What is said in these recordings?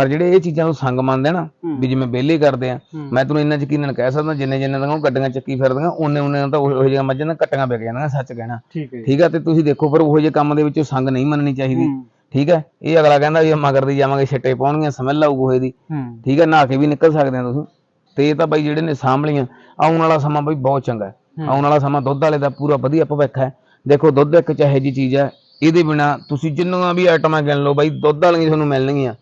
ਪਰ ਜਿਹੜੇ ਇਹ ਚੀਜ਼ਾਂ ਨੂੰ ਸੰਗ ਮੰਨਦੇ ਨਾ। ਵੀ ਜਿਵੇਂ ਵਿਹਲੇ ਕਰਦੇ ਆ। ਮੈਂ ਤੁਹਾਨੂੰ ਇੰਨਾ ਯਕੀਨਨ ਕਹਿ ਸਕਦਾ ਜਿੰਨੇ ਜਿੰਨੇ ਦੀਆਂ ਉਹ ਗੱਡੀਆਂ ਚੱਕੀ ਫਿਰਦੀਆਂ ਉਹਨੇ ਉਹਨੇ ਤਾਂ ਉਹ ਜਿਹੀਆਂ ਮੱਝਾਂ ਨਾ ਕੱਟੀਆਂ ਵਿਕ ਜਾਂਦੀਆਂ ਸੱਚ ਕਹਿਣਾ। ਠੀਕ ਆ ਤੇ ਤੁਸੀਂ ਦੇਖੋ ਪਰ ਉਹੋ ਜਿਹੇ ਕੰਮ ਦੇ ਵਿੱਚ ਸੰਗ ਨਹੀਂ ਮੰਨਣੀ ਚਾਹੀਦੀ। ਠੀਕ ਹੈ ਇਹ ਅਗਲਾ ਕਹਿੰਦਾ ਵੀ ਮਗਰ ਦੀ ਜਾਵਾਂਗੇ ਛਿੱਟੇ ਪਾਉਣਗੀਆਂ ਸਮੈਲ ਆਊ ਗੋਹੇ ਦੀ ਠੀਕ ਹੈ ਨਹਾ ਕੇ ਵੀ ਨਿਕਲ ਸਕਦੇ ਆ ਤੁਸੀਂ। ਤੇ ਇਹ ਤਾਂ ਬਾਈ ਜਿਹੜੇ ਨੇ ਸਾਂਭਲੀਆਂ ਆਉਣ ਵਾਲਾ ਸਮਾਂ ਬਾਈ ਬਹੁਤ ਚੰਗਾ ਹੈ। ਆਉਣ ਵਾਲਾ ਸਮਾਂ ਦੁੱਧ ਵਾਲੇ ਦਾ ਪੂਰਾ ਵਧੀਆ ਭਵਿੱਖ ਹੈ। ਦੇਖੋ ਦੁੱਧ ਇੱਕ ਚਾਹੇ ਜੀ ਚੀਜ਼ ਹੈ ਇਹਦੇ ਬਿਨਾ ਤੁਸੀਂ ਜਿੰਨੀਆਂ ਵੀ ਆਈਟਮਾਂ ਗਿਣ ਲਓ ਬਾਈ ਦੁੱਧ ਵਾਲੀਆਂ ਤੁਹਾਨੂੰ ਮਿਲਣਗੀਆਂ।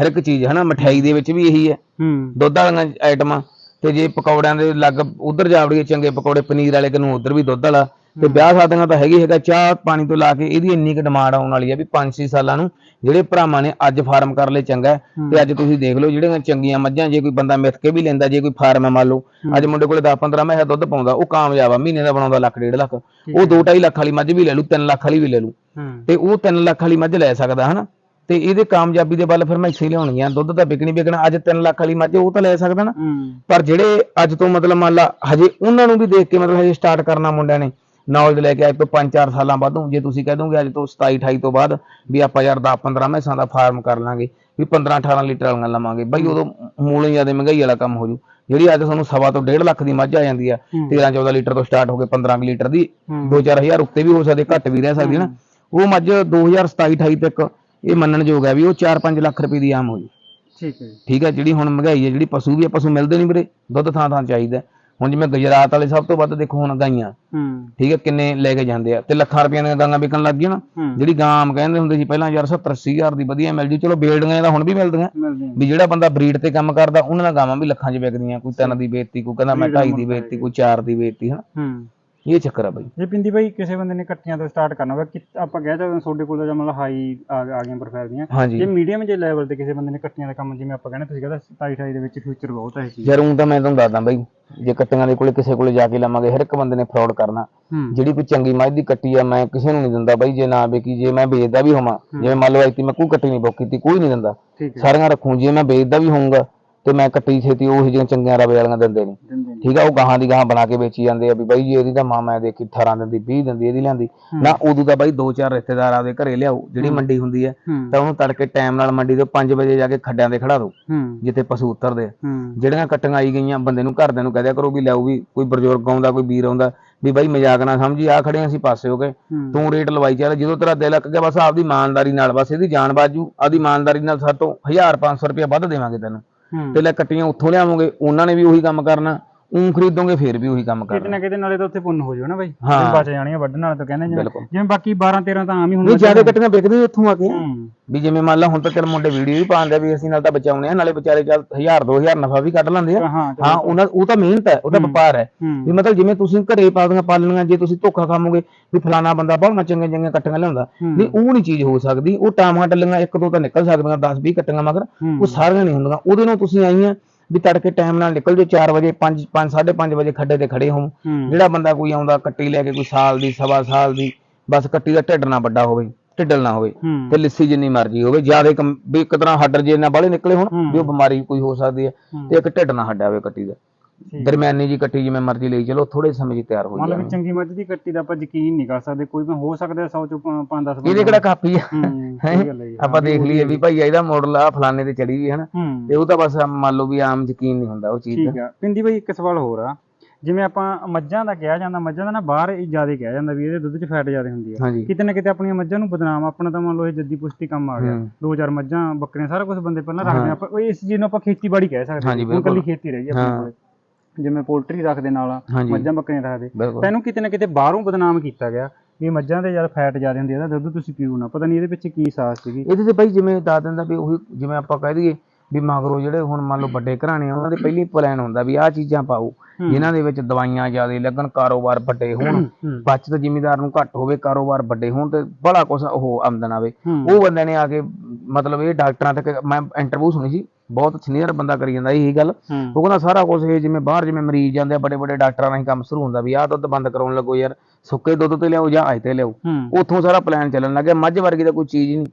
ਹਰ ਇੱਕ ਚੀਜ਼ ਹੈ ਨਾ ਮਠਿਆਈ ਦੇ ਵਿੱਚ ਵੀ ਇਹੀ ਹੂੰ। ਦੁੱਧ ਵਾਲੀਆਂ ਆਈਟਮਾਂ ਤੇ ਜੇ ਪਕੌੜਿਆਂ ਦੇ ਲੱਗ ਉਧਰ ਜਾਵੜੀਏ ਚੰਗੇ ਪਕੌੜੇ ਪਨੀਰ ਵਾਲੇ ਕਿਨੂੰ ਉਧਰ ਵੀ ਦੁੱਧ ਵਾਲਾ। ਤੇ ਵਿਆਹ ਸ਼ਾਦੀਆਂ ਤਾਂ ਹੈਗੀ ਹੈਗਾ ਚਾਹ ਪਾਣੀ ਤੋਂ ਲਾ ਕੇ ਇਹਦੀ ਇੰਨੀ ਕੁ ਡਿਮਾਂਡ ਆਉਣ ਵਾਲੀ ਹੈ ਵੀ 5-6 ਸਾਲਾਂ ਨੂੰ ਜਿਹੜੇ ਭਰਾਵਾਂ ਨੇ ਅੱਜ ਫਾਰਮ ਕਰ ਲਏ ਚੰਗਾ ਹੈ ਤੇ ਅੱਜ ਤੁਸੀਂ ਦੇਖ ਲਓ ਜਿਹੜੀਆਂ ਚੰਗੀਆਂ ਮੱਝਾਂ ਜੇ ਕੋਈ ਬੰਦਾ ਮਿੱਥ ਕੇ ਵੀ ਲੈਂਦਾ ਜੇ ਕੋਈ ਫਾਰਮ ਹੈ ਮੰਨ ਲਓ ਅੱਜ ਮੁੰਡੇ ਕੋਲੇ 10-15 ਮੈਸਾਂ ਦੁੱਧ ਪਾਉਂਦਾ ਉਹ ਕਾਮਯਾਬ ਆ ਮਹੀਨੇ ਦਾ ਬਣਾਉਂਦਾ ਲੱਖ ਡੇਢ ਲੱਖ। ਉਹ 2.5 ਲੱਖ ਵਾਲੀ ਮੱਝ ਵੀ ਲੈ ਲੂ 3 ਲੱਖ ਵਾਲੀ ਵੀ ਲੈ ਲੂ ਹੂੰ। ਤੇ ਉਹ 3 ਲੱਖ ਵਾਲੀ ਮੱਝ ਲੈ ਸਕਦਾ ਹਨਾ? ਤੇ ਇਹਦੇ ਕਾਮਯਾਬੀ ਦੇ ਵੱਲ ਫਿਰ ਮੈਂ ਇੱਥੇ ਲਿਆਉਣਗੀਆਂ ਦੁੱਧ ਤਾਂ ਵਿਕਣੀ ਵਿਕਣਾ ਅੱਜ 3 ਲੱਖ ਵਾਲੀ ਮੱਝ ਉਹ ਤਾਂ ਲੈ ਸਕਦਾ ਨਾ। ਹੂੰ। ਪਰ ਜਿਹੜੇ ਅੱਜ ਤੋਂ ਮਤਲਬ ਮੰਨ ਲਾ ਹਜੇ ਉਹਨਾਂ ਨੂੰ ਵੀ ਦੇਖ ਕੇ ਮਤਲਬ ਹਜੇ ਸਟਾਰਟ ਕਰਨਾ ਮੁੰਡਿਆਂ ਨੇ। ਨੌਲੇਜ ਲੈ ਕੇ ਅੱਜ ਤੋਂ 5-4 ਸਾਲਾਂ ਬਾਅਦੋਂ ਜੇ ਤੁਸੀਂ ਕਹਿ ਦੋਗੇ ਅੱਜ ਤੋਂ 27-28 ਤੋਂ ਬਾਅਦ ਵੀ ਆਪਾਂ ਯਾਰ 10-15 ਮੈਸਾਂ ਦਾ ਫਾਰਮ ਕਰ ਲਾਂਗੇ ਵੀ 15-18 ਲੀਟਰ ਵਾਲੀਆਂ ਲਵਾਂਗੇ ਬਈ ਉਦੋਂ ਮੂਲੇ ਜ਼ਿਆਦਾ ਮਹਿੰਗਾਈ ਵਾਲਾ ਕੰਮ ਹੋ ਜੂ। ਜਿਹੜੀ ਅੱਜ ਤੁਹਾਨੂੰ ਸਵਾ ਤੋਂ 1.5 ਲੱਖ ਦੀ ਮੱਝ ਆ ਜਾਂਦੀ ਆ 13-14 ਲੀਟਰ ਤੋਂ ਸਟਾਰਟ ਹੋ ਕੇ 15 ਕੁ ਲੀਟਰ ਦੀ 2-4000 ਉੱਤੇ ਵੀ ਹੋ ਸਕਦੇ ਘੱਟ ਵੀ ਰਹਿ ਸਕਦੀ ਹੈ ਨਾ। ਉਹ ਮੱਝ 2027-28 ਤੱਕ ਇਹ ਮੰਨਣ ਯੋਗ ਹੈ ਵੀ ਉਹ 4-5 ਲੱਖ ਰੁਪਏ ਦੀ ਆਮ ਹੋ ਜੂ। ਠੀਕ ਹੈ ਠੀਕ ਹੈ ਜਿਹੜੀ ਹੁਣ ਮਹਿੰਗਾਈ ਹੈ ਜਿਹੜੀ ਪਸ਼ੂ ਵੀ ਆ ਪਸ਼ੂ ਮਿਲਦੇ ਨਹੀਂ ਵੀਰੇ ਦੁੱਧ ਥਾਂ ਥਾਂ ਚਾਹੀਦਾ। ਹੁਣ ਜਿਵੇਂ ਗੁਜਰਾਤ ਵਾਲੇ ਸਭ ਤੋਂ ਵੱਧ ਦੇਖੋ ਹੁਣ ਗਾਈਆਂ ਹੂੰ। ਠੀਕ ਹੈ ਕਿੰਨੇ ਲੈ ਕੇ ਜਾਂਦੇ ਆ। ਤੇ ਲੱਖਾਂ ਰੁਪਈਆਂ ਦੀਆਂ ਗਾਂਆਂ ਵਿਕਣ ਲੱਗ ਗਈਆਂ ਨਾ। ਜਿਹੜੀ ਗਾਂ ਆਮ ਕਹਿੰਦੇ ਹੁੰਦੇ ਸੀ ਪਹਿਲਾਂ ਯਾਰ 70 80 ਹਜ਼ਾਰ ਦੀ ਵਧੀਆ ਮਿਲ ਜੂ ਚਲੋ ਬੇਲਡੀਆਂ ਤਾਂ ਹੁਣ ਵੀ ਮਿਲਦੀਆਂ। ਮਿਲਦੇ ਵੀ ਜਿਹੜਾ ਬੰਦਾ ਬਰੀਡ ਤੇ ਕੰਮ ਕਰਦਾ ਉਹਨਾਂ ਦੀਆਂ ਗਾਵਾਂ ਵੀ ਲੱਖਾਂ 'ਚ ਵਿਕਦੀਆਂ ਕੋਈ ਤਿੰਨ ਦੀ ਵੇਚਤੀ ਕੋਈ ਕਹਿੰਦਾ ਮੈਂ ਢਾਈ ਦੀ ਵੇਚਤੀ ਕੋਈ ਚਾਰ ਦੀ ਵੇਚਤੀ ਹਨਾ। ਹੂੰ। ਇਹ ਚੱਕਰ ਆ ਬਾਈ। ਜੇ ਪਿੰਦੀ ਬਾਈ ਕਿਸੇ ਬੰਦੇ ਨੇ ਕੱਟੀਆਂ ਤੋਂ ਸਟਾਰਟ ਕਰਨਾ ਹੋਵੇ। ਆਪਾਂ ਕਹਿ ਸਕਦੇ ਹਾਂ ਤੁਹਾਡੇ ਕੋਲ ਤਾਂ ਮਤਲਬ ਹਾਈ ਆ ਗਈਆਂ ਪ੍ਰੋਫਾਈਲ ਦੀਆਂ। ਹਾਂਜੀ। ਜੇ ਮੀਡੀਅਮ ਜੇ ਲੈਵਲ ਤੇ ਕਿਸੇ ਬੰਦੇ ਨੇ ਕੱਟੀਆਂ ਦਾ ਕੰਮ ਜਿਵੇਂ ਆਪਾਂ ਕਹਿੰਦੇ ਤੁਸੀਂ ਕਹਿੰਦਾ 27 28 ਦੇ ਵਿੱਚ ਫਿਊਚਰ ਬਹੁਤ ਹੈ ਇਹ ਚੀਜ਼। ਯਾਰ ਊਂ ਤਾਂ ਮੈਂ ਤੁਹਾਨੂੰ ਦੱਸਦਾ ਬਾਈ ਜੇ ਕੱਟੀਆਂ ਦੇ ਕੋਲੇ ਕਿਸੇ ਕੋਲੇ ਜਾ ਕੇ ਲਵਾਂਗੇ ਹਰ ਇੱਕ ਬੰਦੇ ਨੇ ਫਰਾਡ ਕਰਨਾ। ਹੂੰ। ਜਿਹੜੀ ਕੋਈ ਚੰਗੀ ਮੱਝ ਦੀ ਕੱਟੀ ਆ ਮੈਂ ਕਿਸੇ ਨੂੰ ਨਹੀਂ ਦਿੰਦਾ ਬਾਈ ਜੇ ਨਾ ਵੇਖੀ ਜੇ ਮੈਂ ਵੇਚਦਾ ਵੀ ਹੋਵਾਂ। ਜਿਵੇਂ ਮੰਨ ਲਓ ਐਤੀ ਮੈਂ ਕੋਈ ਕੱਟੀ ਨਹੀਂ ਬੁੱਕ ਕੀਤੀ ਕੋਈ ਨਹੀਂ ਦਿੰਦਾ। ਠੀਕ ਹੈ। ਸਾਰੀਆਂ ਰੱਖੂ ਜੇ ਮੈਂ ਵੇਚਦਾ ਵੀ ਹੋਊਂਗਾ ਤੇ ਮੈਂ ਕੱਟੀ ਛੇਤੀ ਉਹ ਜਿਹੀਆਂ ਚੰਗੀਆਂ ਰਵੇ ਵਾਲੀਆਂ ਦਿੰਦੇ ਨੇ। ਠੀਕ ਆ ਉਹ ਗਾਹਾਂ ਦੀ ਗਾਹਾਂ ਬਣਾ ਕੇ ਵੇਚੀ ਜਾਂਦੇ ਆ ਵੀ ਬਾਈ ਜੀ ਇਹਦੀ ਤਾਂ ਮਾਂ ਮੈਂ ਦੇਖੀ 18 ਦਿੰਦੀ 20 ਦਿੰਦੀ ਇਹਦੀ ਲਿਆਂਦੀ। ਨਾ ਉਦੋਂ ਤਾਂ ਬਾਈ ਦੋ ਚਾਰ ਰਿਸ਼ਤੇਦਾਰ ਆਪਦੇ ਘਰੇ ਲਿਆਓ ਜਿਹੜੀ ਮੰਡੀ ਹੁੰਦੀ ਹੈ। ਤਾਂ ਉਹਨੂੰ ਤੜਕੇ ਟਾਈਮ ਨਾਲ ਮੰਡੀ ਤੋਂ 5 ਵਜੇ ਜਾ ਕੇ ਖੱਡਿਆਂ ਤੇ ਖੜਾ ਦਿਓ ਹੂੰ। ਜਿੱਥੇ ਪਸ਼ੂ ਉਤਰਦੇ ਜਿਹੜੀਆਂ ਕੱਟੀਆਂ ਆਈ ਗਈਆਂ ਬੰਦੇ ਨੂੰ ਘਰਦਿਆਂ ਨੂੰ ਕਹਿ ਦਿਆ ਕਰੋ ਵੀ ਲਿਆਓ ਵੀ ਕੋਈ ਬਜ਼ੁਰਗ ਆਉਂਦਾ ਕੋਈ ਵੀਰ ਆਉਂਦਾ ਵੀ ਬਾਈ ਮਜ਼ਾਕ ਨਾ ਸਮਝੀ ਆ ਖੜੇ ਅਸੀਂ ਪਾਸੇ ਹੋ ਗਏ ਤੂੰ ਰੇਟ ਲਵਾਈ ਚੱਲ ਜਦੋਂ ਤੇਰਾ ਦਿਲ ਅੱਕ ਗਿਆ ਬਸ ਆਪਦੀ ਇਮਾਨਦਾਰੀ ਨਾਲ ਬਸ ਇਹਦੀ ਜਾਨ ਬਾਜੂ ਆਪਦੀ ਇਮਾਨਦਾਰੀ ਨਾਲ ਸਾਤੋਂ 1000 500 ਰੁਪਏ ਵੱਧ ਦੇਵਾਂਗੇ ਤੈਨੂੰ। ਤੇ ਲੈ ਕੱਟੀਆਂ ਉੱਥੋਂ ਲਿਆਵਾਂਗੇ ਉਹਨਾਂ ਨੇ ਵੀ ਉਹੀ ਕੰਮ ਕਰਨਾ। ਉਂ ਖਰੀਦੋਗੇ ਫੇਰ ਵੀ ਉਹੀ ਕੰਮ ਕਿਤੇ ਕਰਨਾ। ਨਾ ਕਿਤੇ ਨਾਲੇ ਤਾਂ ਉੱਥੇ ਪੁੰਨ ਹੋ ਜਾਓ ਨਾ ਬਾਈ। ਹਾਂ। ਜੇ ਬਚ ਜਾਣੀਆਂ ਵੱਢਣ ਨਾਲ ਤਾਂ ਕਹਿੰਦੇ ਜਿਵੇਂ ਬਿਲਕੁਲ। ਜਿਵੇਂ ਬਾਕੀ 12 13 ਤਾਂ ਆਮ ਹੀ ਨਹੀਂ ਹੁੰਦਾ ਜ਼ਿਆਦਾ ਕੱਟੀਆਂ ਵਿਕਦੀਆਂ ਇੱਥੋਂ ਆ ਕੇ ਹੂੰ। ਵੀ ਜਿਵੇਂ ਮੰਨ ਲਾ ਹੁਣ ਤਾਂ ਚੱਲ ਮੁੰਡੇ ਵੀਡੀਓ ਵੀ ਪਾਉਂਦੇ ਆ ਵੀ ਅਸੀਂ ਨਾਲ ਤਾਂ ਬਚਾਉਣੇ ਆ ਨਾਲੇ ਵਿਚਾਰੇ ਚੱਲ 1000 2000 ਨਫਾ ਵੀ ਕੱਢ ਲੈਂਦੇ ਆ। ਹਾਂ ਹਾਂ ਉਹਨਾਂ ਉਹ ਤਾਂ ਮਿਹਨਤ ਹੈ ਉਹ ਤਾਂ ਵਪਾਰ ਹੈ। ਹੂੰ। ਵੀ ਮਤਲਬ ਜਿਵੇਂ ਤੁਸੀਂ ਘਰੇ ਪਾਲਦੀਆਂ ਪਾਲਣੀਆਂ ਜੇ ਤੁਸੀਂ ਧੋਖਾ ਖਾਵੋਗੇ ਵੀ ਫਲਾਣਾ ਬੰਦਾ ਬਹੁਤ ਚੰਗੇ ਚੰਗੇ ਕੱਟੀਆਂ ਲਿਆਉਂਦਾ। ਹੂੰ। ਨਹੀਂ ਉਹ ਨਹੀਂ ਚੀਜ਼ ਹੋ ਸਕਦੀ। ਉਹ ਟਾਮਾਂ ਟੱਲੀਆਂ ਇੱਕ ਦੋ ਤਾਂ ਨਿਕਲ ਸਕਦੀਆਂ 10 20 ਕੱਟੀਆਂ ਮਗਰ। ਹੂੰ। ਉਹ ਸਾਰੀਆਂ ਨਹੀਂ ਹੁੰਦੀਆਂ। ਉਹਦੇ ਨਾਲ ਤੁਸੀਂ ਆਈਆਂ ਵੀ ਤੜਕੇ ਟਾਈਮ ਨਾਲ ਨਿਕਲ ਜਾਓ 4 ਵਜੇ 5 5 5:30 ਵਜੇ ਖੱਡੇ ਤੇ ਖੜੇ ਹੋ ਹੂੰ ਜਿਹੜਾ ਬੰਦਾ ਕੋਈ ਆਉਂਦਾ ਕੱਟੀ ਲੈ ਕੇ ਕੋਈ ਸਾਲ ਦੀ ਸਵਾ ਸਾਲ ਦੀ ਬਸ ਕੱਟੀ ਦਾ ਢਿੱਡ ਨਾ ਵੱਡਾ ਹੋਵੇ ਢਿੱਡਲ ਨਾ ਹੋਵੇ ਤੇ ਲਿੱਸੀ ਜਿੰਨੀ ਮਰਜ਼ੀ ਹੋਵੇ ਜ਼ਿਆਦਾ ਵੀ ਇੱਕ ਤਰ੍ਹਾਂ ਹੱਡਰ ਜੇ ਨਾ ਬਾਹਲੇ ਨਿਕਲੇ ਹੁਣ। ਵੀ ਉਹ ਬਿਮਾਰੀ ਕੋਈ ਹੋ ਸਕਦੀ ਹੈ। ਤੇ ਇੱਕ ਢਿੱਡ ਨਾ ਹੱਡਿਆ ਹੋਵੇ ਕੱਟੀ ਦਾ। ਦਰਮਿਆਨੀ ਜੀ ਕੱਟੀ ਜਿਵੇਂ ਮਰਜ਼ੀ ਲਈ ਚਲੋ ਥੋੜੇ ਸਮੇਂ 'ਚ ਤਿਆਰ ਹੋ ਜਾਵੇ ਵੀ ਚੰਗੀ ਮੱਝ ਦੀ ਕੱਟੀ ਦਾ ਆਪਾਂ ਯਕੀਨ ਨਹੀਂ ਕਰ ਸਕਦੇ ਕੋਈ ਵੀ ਹੋ ਸਕਦਾ 100 ਚੋਂ 5 10 ਇਹਦੇ ਕਿਹੜਾ ਕਾਪੀ ਆ? ਹੂੰ। ਆਪਾਂ ਦੇਖ ਲਈਏ ਵੀ ਭਾਈ ਇਹਦਾ ਮਾਡਲ ਆ ਫਲਾਣੇ ਤੇ ਚੜੀ ਵੀ ਹੈ ਨਾ। ਹੂੰ। ਤੇ ਉਹ ਤਾਂ ਬਸ ਮੰਨ ਲਓ ਵੀ ਆਮ ਯਕੀਨ ਨਹੀਂ ਹੁੰਦਾ ਉਹ ਚੀਜ਼ ਦਾ। ਠੀਕ ਆ। ਪਿੰਦੀ ਬਾਈ ਇੱਕ ਸਵਾਲ ਹੋਰ ਆ। ਜਿਵੇਂ ਆਪਾਂ ਮੱਝਾਂ ਦਾ ਕਿਹਾ ਜਾਂਦਾ ਮੱਝਾਂ ਦਾ ਨਾ ਬਾਹਰ ਜ਼ਿਆਦਾ ਕਿਹਾ ਜਾਂਦਾ ਵੀ ਇਹਦੇ ਦੁੱਧ 'ਚ ਫੈਟ ਜ਼ਿਆਦਾ ਹੁੰਦੀ ਆ। ਹਾਂਜੀ। ਕਿਤੇ ਨਾ ਕਿਤੇ ਆਪਣੀਆਂ ਮੱਝਾਂ ਨੂੰ ਬਦਨਾਮ ਆਪਣਾ ਤਾਂ ਮੰਨ ਲਓ ਇਹ ਜੱਦੀ ਪੁਸ਼ਤੀ ਕੰਮ ਆ ਗਿਆ। ਹੂੰ। ਦੋ ਚਾਰ ਮੱਝਾਂ ਬੱਕਰੀਆਂ ਸਾਰਾ ਕੁਝ ਬੰਦੇ ਪਹਿਲਾਂ ਰੱਖਦੇ ਆ। ਆਪਾਂ ਉਹ ਇਸ ਚੀਜ਼ ਨੂੰ ਆਪਾਂ ਖੇਤੀਬਾੜੀ ਕਹਿ ਸਕਦੇ ਹਾਂਜੀ, ਹਾਂ ਹੁਣ ਕੱਲੀ ਬਿਲਕੁਲ। ਖੇਤੀ ਰਹਿ ਗਈ ਆਪਣੇ ਹਾਂ। ਕੋਲੇ। ਜਿਵੇਂ ਪੋਲਟਰੀ ਰੱਖਦੇ ਨਾਲ ਮੱਝਾਂ ਬੱਕਰੀਆਂ ਰੱਖਦੇ। ਬਿਲਕੁਲ। ਤਾਂ ਇਹਨੂੰ ਕਿਤੇ ਨਾ ਕਿਤੇ ਬਾਹਰੋਂ ਬਦਨਾਮ ਕੀਤਾ ਗਿਆ ਵੀ ਮੱਝਾਂ ਦੇ ਯਾਰ ਫੈਟ ਜ਼ਿਆਦਾ ਹੁੰਦੀ ਇਹਦਾ ਦੁੱਧ ਤੁਸੀਂ ਪੀਓ ਨਾ। ਪਤਾ ਨਹੀਂ ਇਹਦੇ ਪਿੱਛੇ ਕੀ ਸਾਜ਼ ਸੀਗੀ। ਇਹਦੇ ਤੇ ਭਾਈ ਜਿਵੇਂ ਦੱਸ ਦਿੰਦਾ ਵੀ ਉਹੀ ਜਿਵੇਂ ਆਪਾਂ ਕਹਿ ਦਈਏ ਵੀ ਮਗਰੋਂ ਜਿਹੜੇ ਹੁਣ ਮੰਨ ਲਓ ਵੱਡੇ ਘਰਾਣੇ ਆ ਉਹਨਾਂ ਦੇ ਪਹਿਲੀ ਪਲਾਨ ਹੁੰਦਾ ਵੀ ਆਹ ਚੀਜ਼ਾਂ ਪਾਓ। ਜਿਨ੍ਹਾਂ ਦੇ ਵਿੱਚ ਦਵਾਈਆਂ ਜ਼ਿਆਦਾ ਲੱਗਣ ਕਾਰੋਬਾਰ ਵੱਡੇ ਹੋਣ ਬਚਤ ਜ਼ਿਮੀਦਾਰ ਨੂੰ ਘੱਟ ਹੋਵੇ ਕਾਰੋਬਾਰ ਵੱਡੇ ਹੋਣ ਤੇ ਬੜਾ ਕੁਛ ਉਹ ਆਮਦਨ ਆਵੇ। ਉਹ ਬੰਦੇ ਨੇ ਆ ਕੇ ਮਤਲਬ ਇਹ ਡਾਕਟਰਾਂ ਤੱਕ ਮੈਂ ਇੰਟਰਵਿਊ ਸੁਣੀ ਸੀ ਬਹੁਤ ਸੀਨੀਅਰ ਬੰਦਾ ਕਰੀ ਜਾਂਦਾ ਇਹੀ ਗੱਲ। ਉਹ ਕਹਿੰਦਾ ਸਾਰਾ ਕੁਝ ਇਹ ਜਿਵੇਂ ਬਾਹਰ ਜਿਵੇਂ ਮਰੀਜ਼ ਜਾਂਦੇ ਆ ਵੱਡੇ ਵੱਡੇ ਡਾਕਟਰਾਂ ਨਾਲ ਹੀ ਕੰਮ ਸ਼ੁਰੂ ਹੁੰਦਾ ਵੀ ਆਹ ਦੁੱਧ ਬੰਦ ਕਰਾਉਣ ਲੱਗੋ ਯਾਰ ਸੁੱਕੇ ਦੁੱਧ ਤੇ ਲਿਆਓ ਜਾਂ ਆਏ ਤੇ ਲਿਆਓ। ਉੱਥੋਂ ਸਾਰਾ ਪਲਾਨ ਚੱਲਣ ਲੱਗਿਆ ਮੱਝ ਵਰਗੀ ਤਾਂ ਕੋਈ ਚੀਜ਼ ਹੀ ਨਹੀਂ।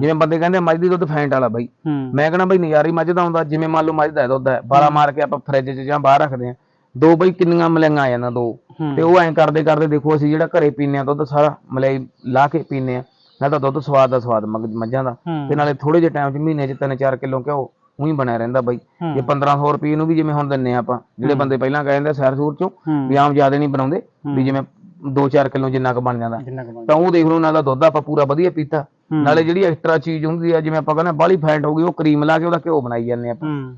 ਜਿਵੇਂ ਬੰਦੇ ਕਹਿੰਦੇ ਮੱਝ ਦੀ ਦੁੱਧ ਫੈਂਟ ਵਾਲਾ ਬਾਈ। ਮੈਂ ਕਹਿੰਦਾ ਬਈ ਨਜ਼ਾਰੀ ਮੱਝ ਦਾ ਹੁੰਦਾ ਜਿਵੇਂ ਮੰਨ ਲਓ ਮੱਝ ਦਾ ਦੁੱਧ ਹੈ ਬਾਲਾ ਮਾਰ ਕੇ ਆਪਾਂ ਫਰਿੱਜ 'ਚ ਜਾਂ ਬਾਹਰ ਰੱਖਦੇ ਆ ਦੋ ਬਈ ਕਿੰਨੀਆਂ ਮਲਾਈਆਂ ਆ ਜਾਂਦੀਆਂ ਦੋ। ਤੇ ਉਹ ਐਂ ਕਰਦੇ ਕਰਦੇ ਦੇਖੋ ਅਸੀਂ ਜਿਹੜਾ ਘਰੇ ਪੀਨੇ ਆ ਦੁੱਧ ਸਾਰਾ ਮਲਾਈ ਲਾ ਕੇ ਪੀਨੇ ਆ ਨਾਲ ਤਾਂ ਦੁੱਧ ਸਵਾਦ ਦਾ ਸਵਾਦ ਮੱਝ- ਮੱਝਾਂ ਦਾ। ਹੂੰ। ਤੇ ਨਾਲੇ ਥੋੜੇ ਜਿਹੇ ਟਾਈਮ 'ਚ ਮਹੀਨੇ 'ਚ 3-4 ਕਿਲੋ ਘਿਓ ਉਹੀ ਬਣਿਆ ਰਹਿੰਦਾ ਬਾਈ। ਹੂੰ। ਜੇ 1500 ਰੁਪਏ ਨੂੰ ਵੀ ਜਿਵੇਂ ਹੁਣ ਦਿੰਨੇ ਆ ਆਪਾਂ ਜਿਹੜੇ ਬੰਦੇ ਪਹਿਲਾਂ ਕਹਿੰਦੇ ਸੈਰ ਸੂਰ ਚੋਂ ਹੂੰ। ਵੀ ਆਮ ਜ਼ਿਆਦਾ ਨਹੀਂ ਬਣਾਉਂਦੇ ਵੀ ਜਿਵੇਂ 2-4 ਕਿਲੋ ਜਿੰਨਾ ਕੁ ਬਣ ਜਾਂਦਾ। ਜਿੰਨਾ ਕੁ ਤਾਂ ਉਹ ਦੇਖ ਲਓ ਨਾਲ ਦਾ ਦੁੱਧ ਆਪਾਂ ਪੂਰਾ ਵਧੀਆ ਪੀਤਾ। ਨਾਲੇ ਜਿਹੜੀ ਐਕਸਟਰਾ ਚੀਜ਼ ਹੁੰਦੀ ਆ ਜਿਵੇਂ ਆਪਾਂ ਕਹਿੰਦੇ ਬਾਲੀ ਫੈਟ ਹੋ ਗਈ ਉਹ ਕਰੀਮ ਲਾ ਕੇ ਉਹਦਾ ਘਿਓ ਬਣਾਈ ਜਾਂਦੇ ਆਪਾਂ। ਹੂੰ।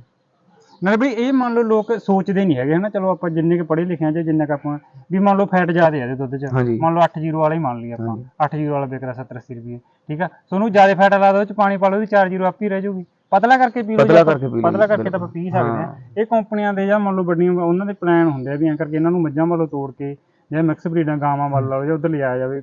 ਨਾਲੇ ਬਈ ਇਹ ਮੰਨ ਲਓ ਲੋਕ ਸੋਚਦੇ ਨਹੀਂ ਹੈਗੇ ਹਨਾ ਚਲੋ ਆਪਾਂ ਜਿੰਨੇ ਕੁ ਪੜ੍ਹੇ ਲਿਖੇ ਆ ਜਾਂ ਜਿੰਨਾ ਕੁ ਆਪਾਂ ਵੀ ਮੰਨ ਲਓ ਫੈਟ ਜ਼ਿਆਦਾ ਹੈ ਇਹਦੇ ਦੁੱਧ 'ਚ ਹਾਂਜੀ। ਮੰਨ ਲਓ 80 ਵਾਲਾ ਹੀ ਮੰਨ ਲਈਏ ਆਪਾਂ 80 ਵਾਲਾ ਵਿਕ ਰਿਹਾ 70 80 ਰੁਪਏ ਠੀਕ ਆ? ਤੁਹਾਨੂੰ ਜ਼ਿਆਦਾ ਫੈਟ ਲਾ ਦੋ ਉਹ 'ਚ ਪਾਣੀ ਪਾ ਲਓ ਵੀ 4 ਜ਼ੀਰੋ ਆਪੀ ਰਹਿ ਜਾਊਗੀ। ਪਤਲਾ ਕਰਕੇ ਪੀ ਲਓ ਪਤਲਾ ਜੇ ਕਰਕੇ ਪੀ ਲਓ ਪਤਲਾ ਕਰਕੇ ਤਾਂ ਆਪਾਂ ਪੀ ਸਕਦੇ ਆ। ਇਹ ਕੰਪਨੀਆਂ ਦੇ ਜਾਂ ਮੰਨ ਲਓ ਵੱਡੀਆਂ ਉਹਨਾਂ ਦੇ ਪਲਾਨ ਹੁੰਦੇ ਆ ਵੀ ਐਂ ਕਰਕੇ ਇਹਨਾਂ ਨੂੰ ਮੱਝਾਂ ਵੱਲੋਂ ਤੋੜ ਕੇ ਜਾਂ ਮਿਕਸ ਬਰੀਡਾਂ ਗਾਵਾਂ ਵੱਲ ਲਓ ਜਾਂ ਉਧਰ ਲਿਜਾਇਆ ਜਾਵੇ।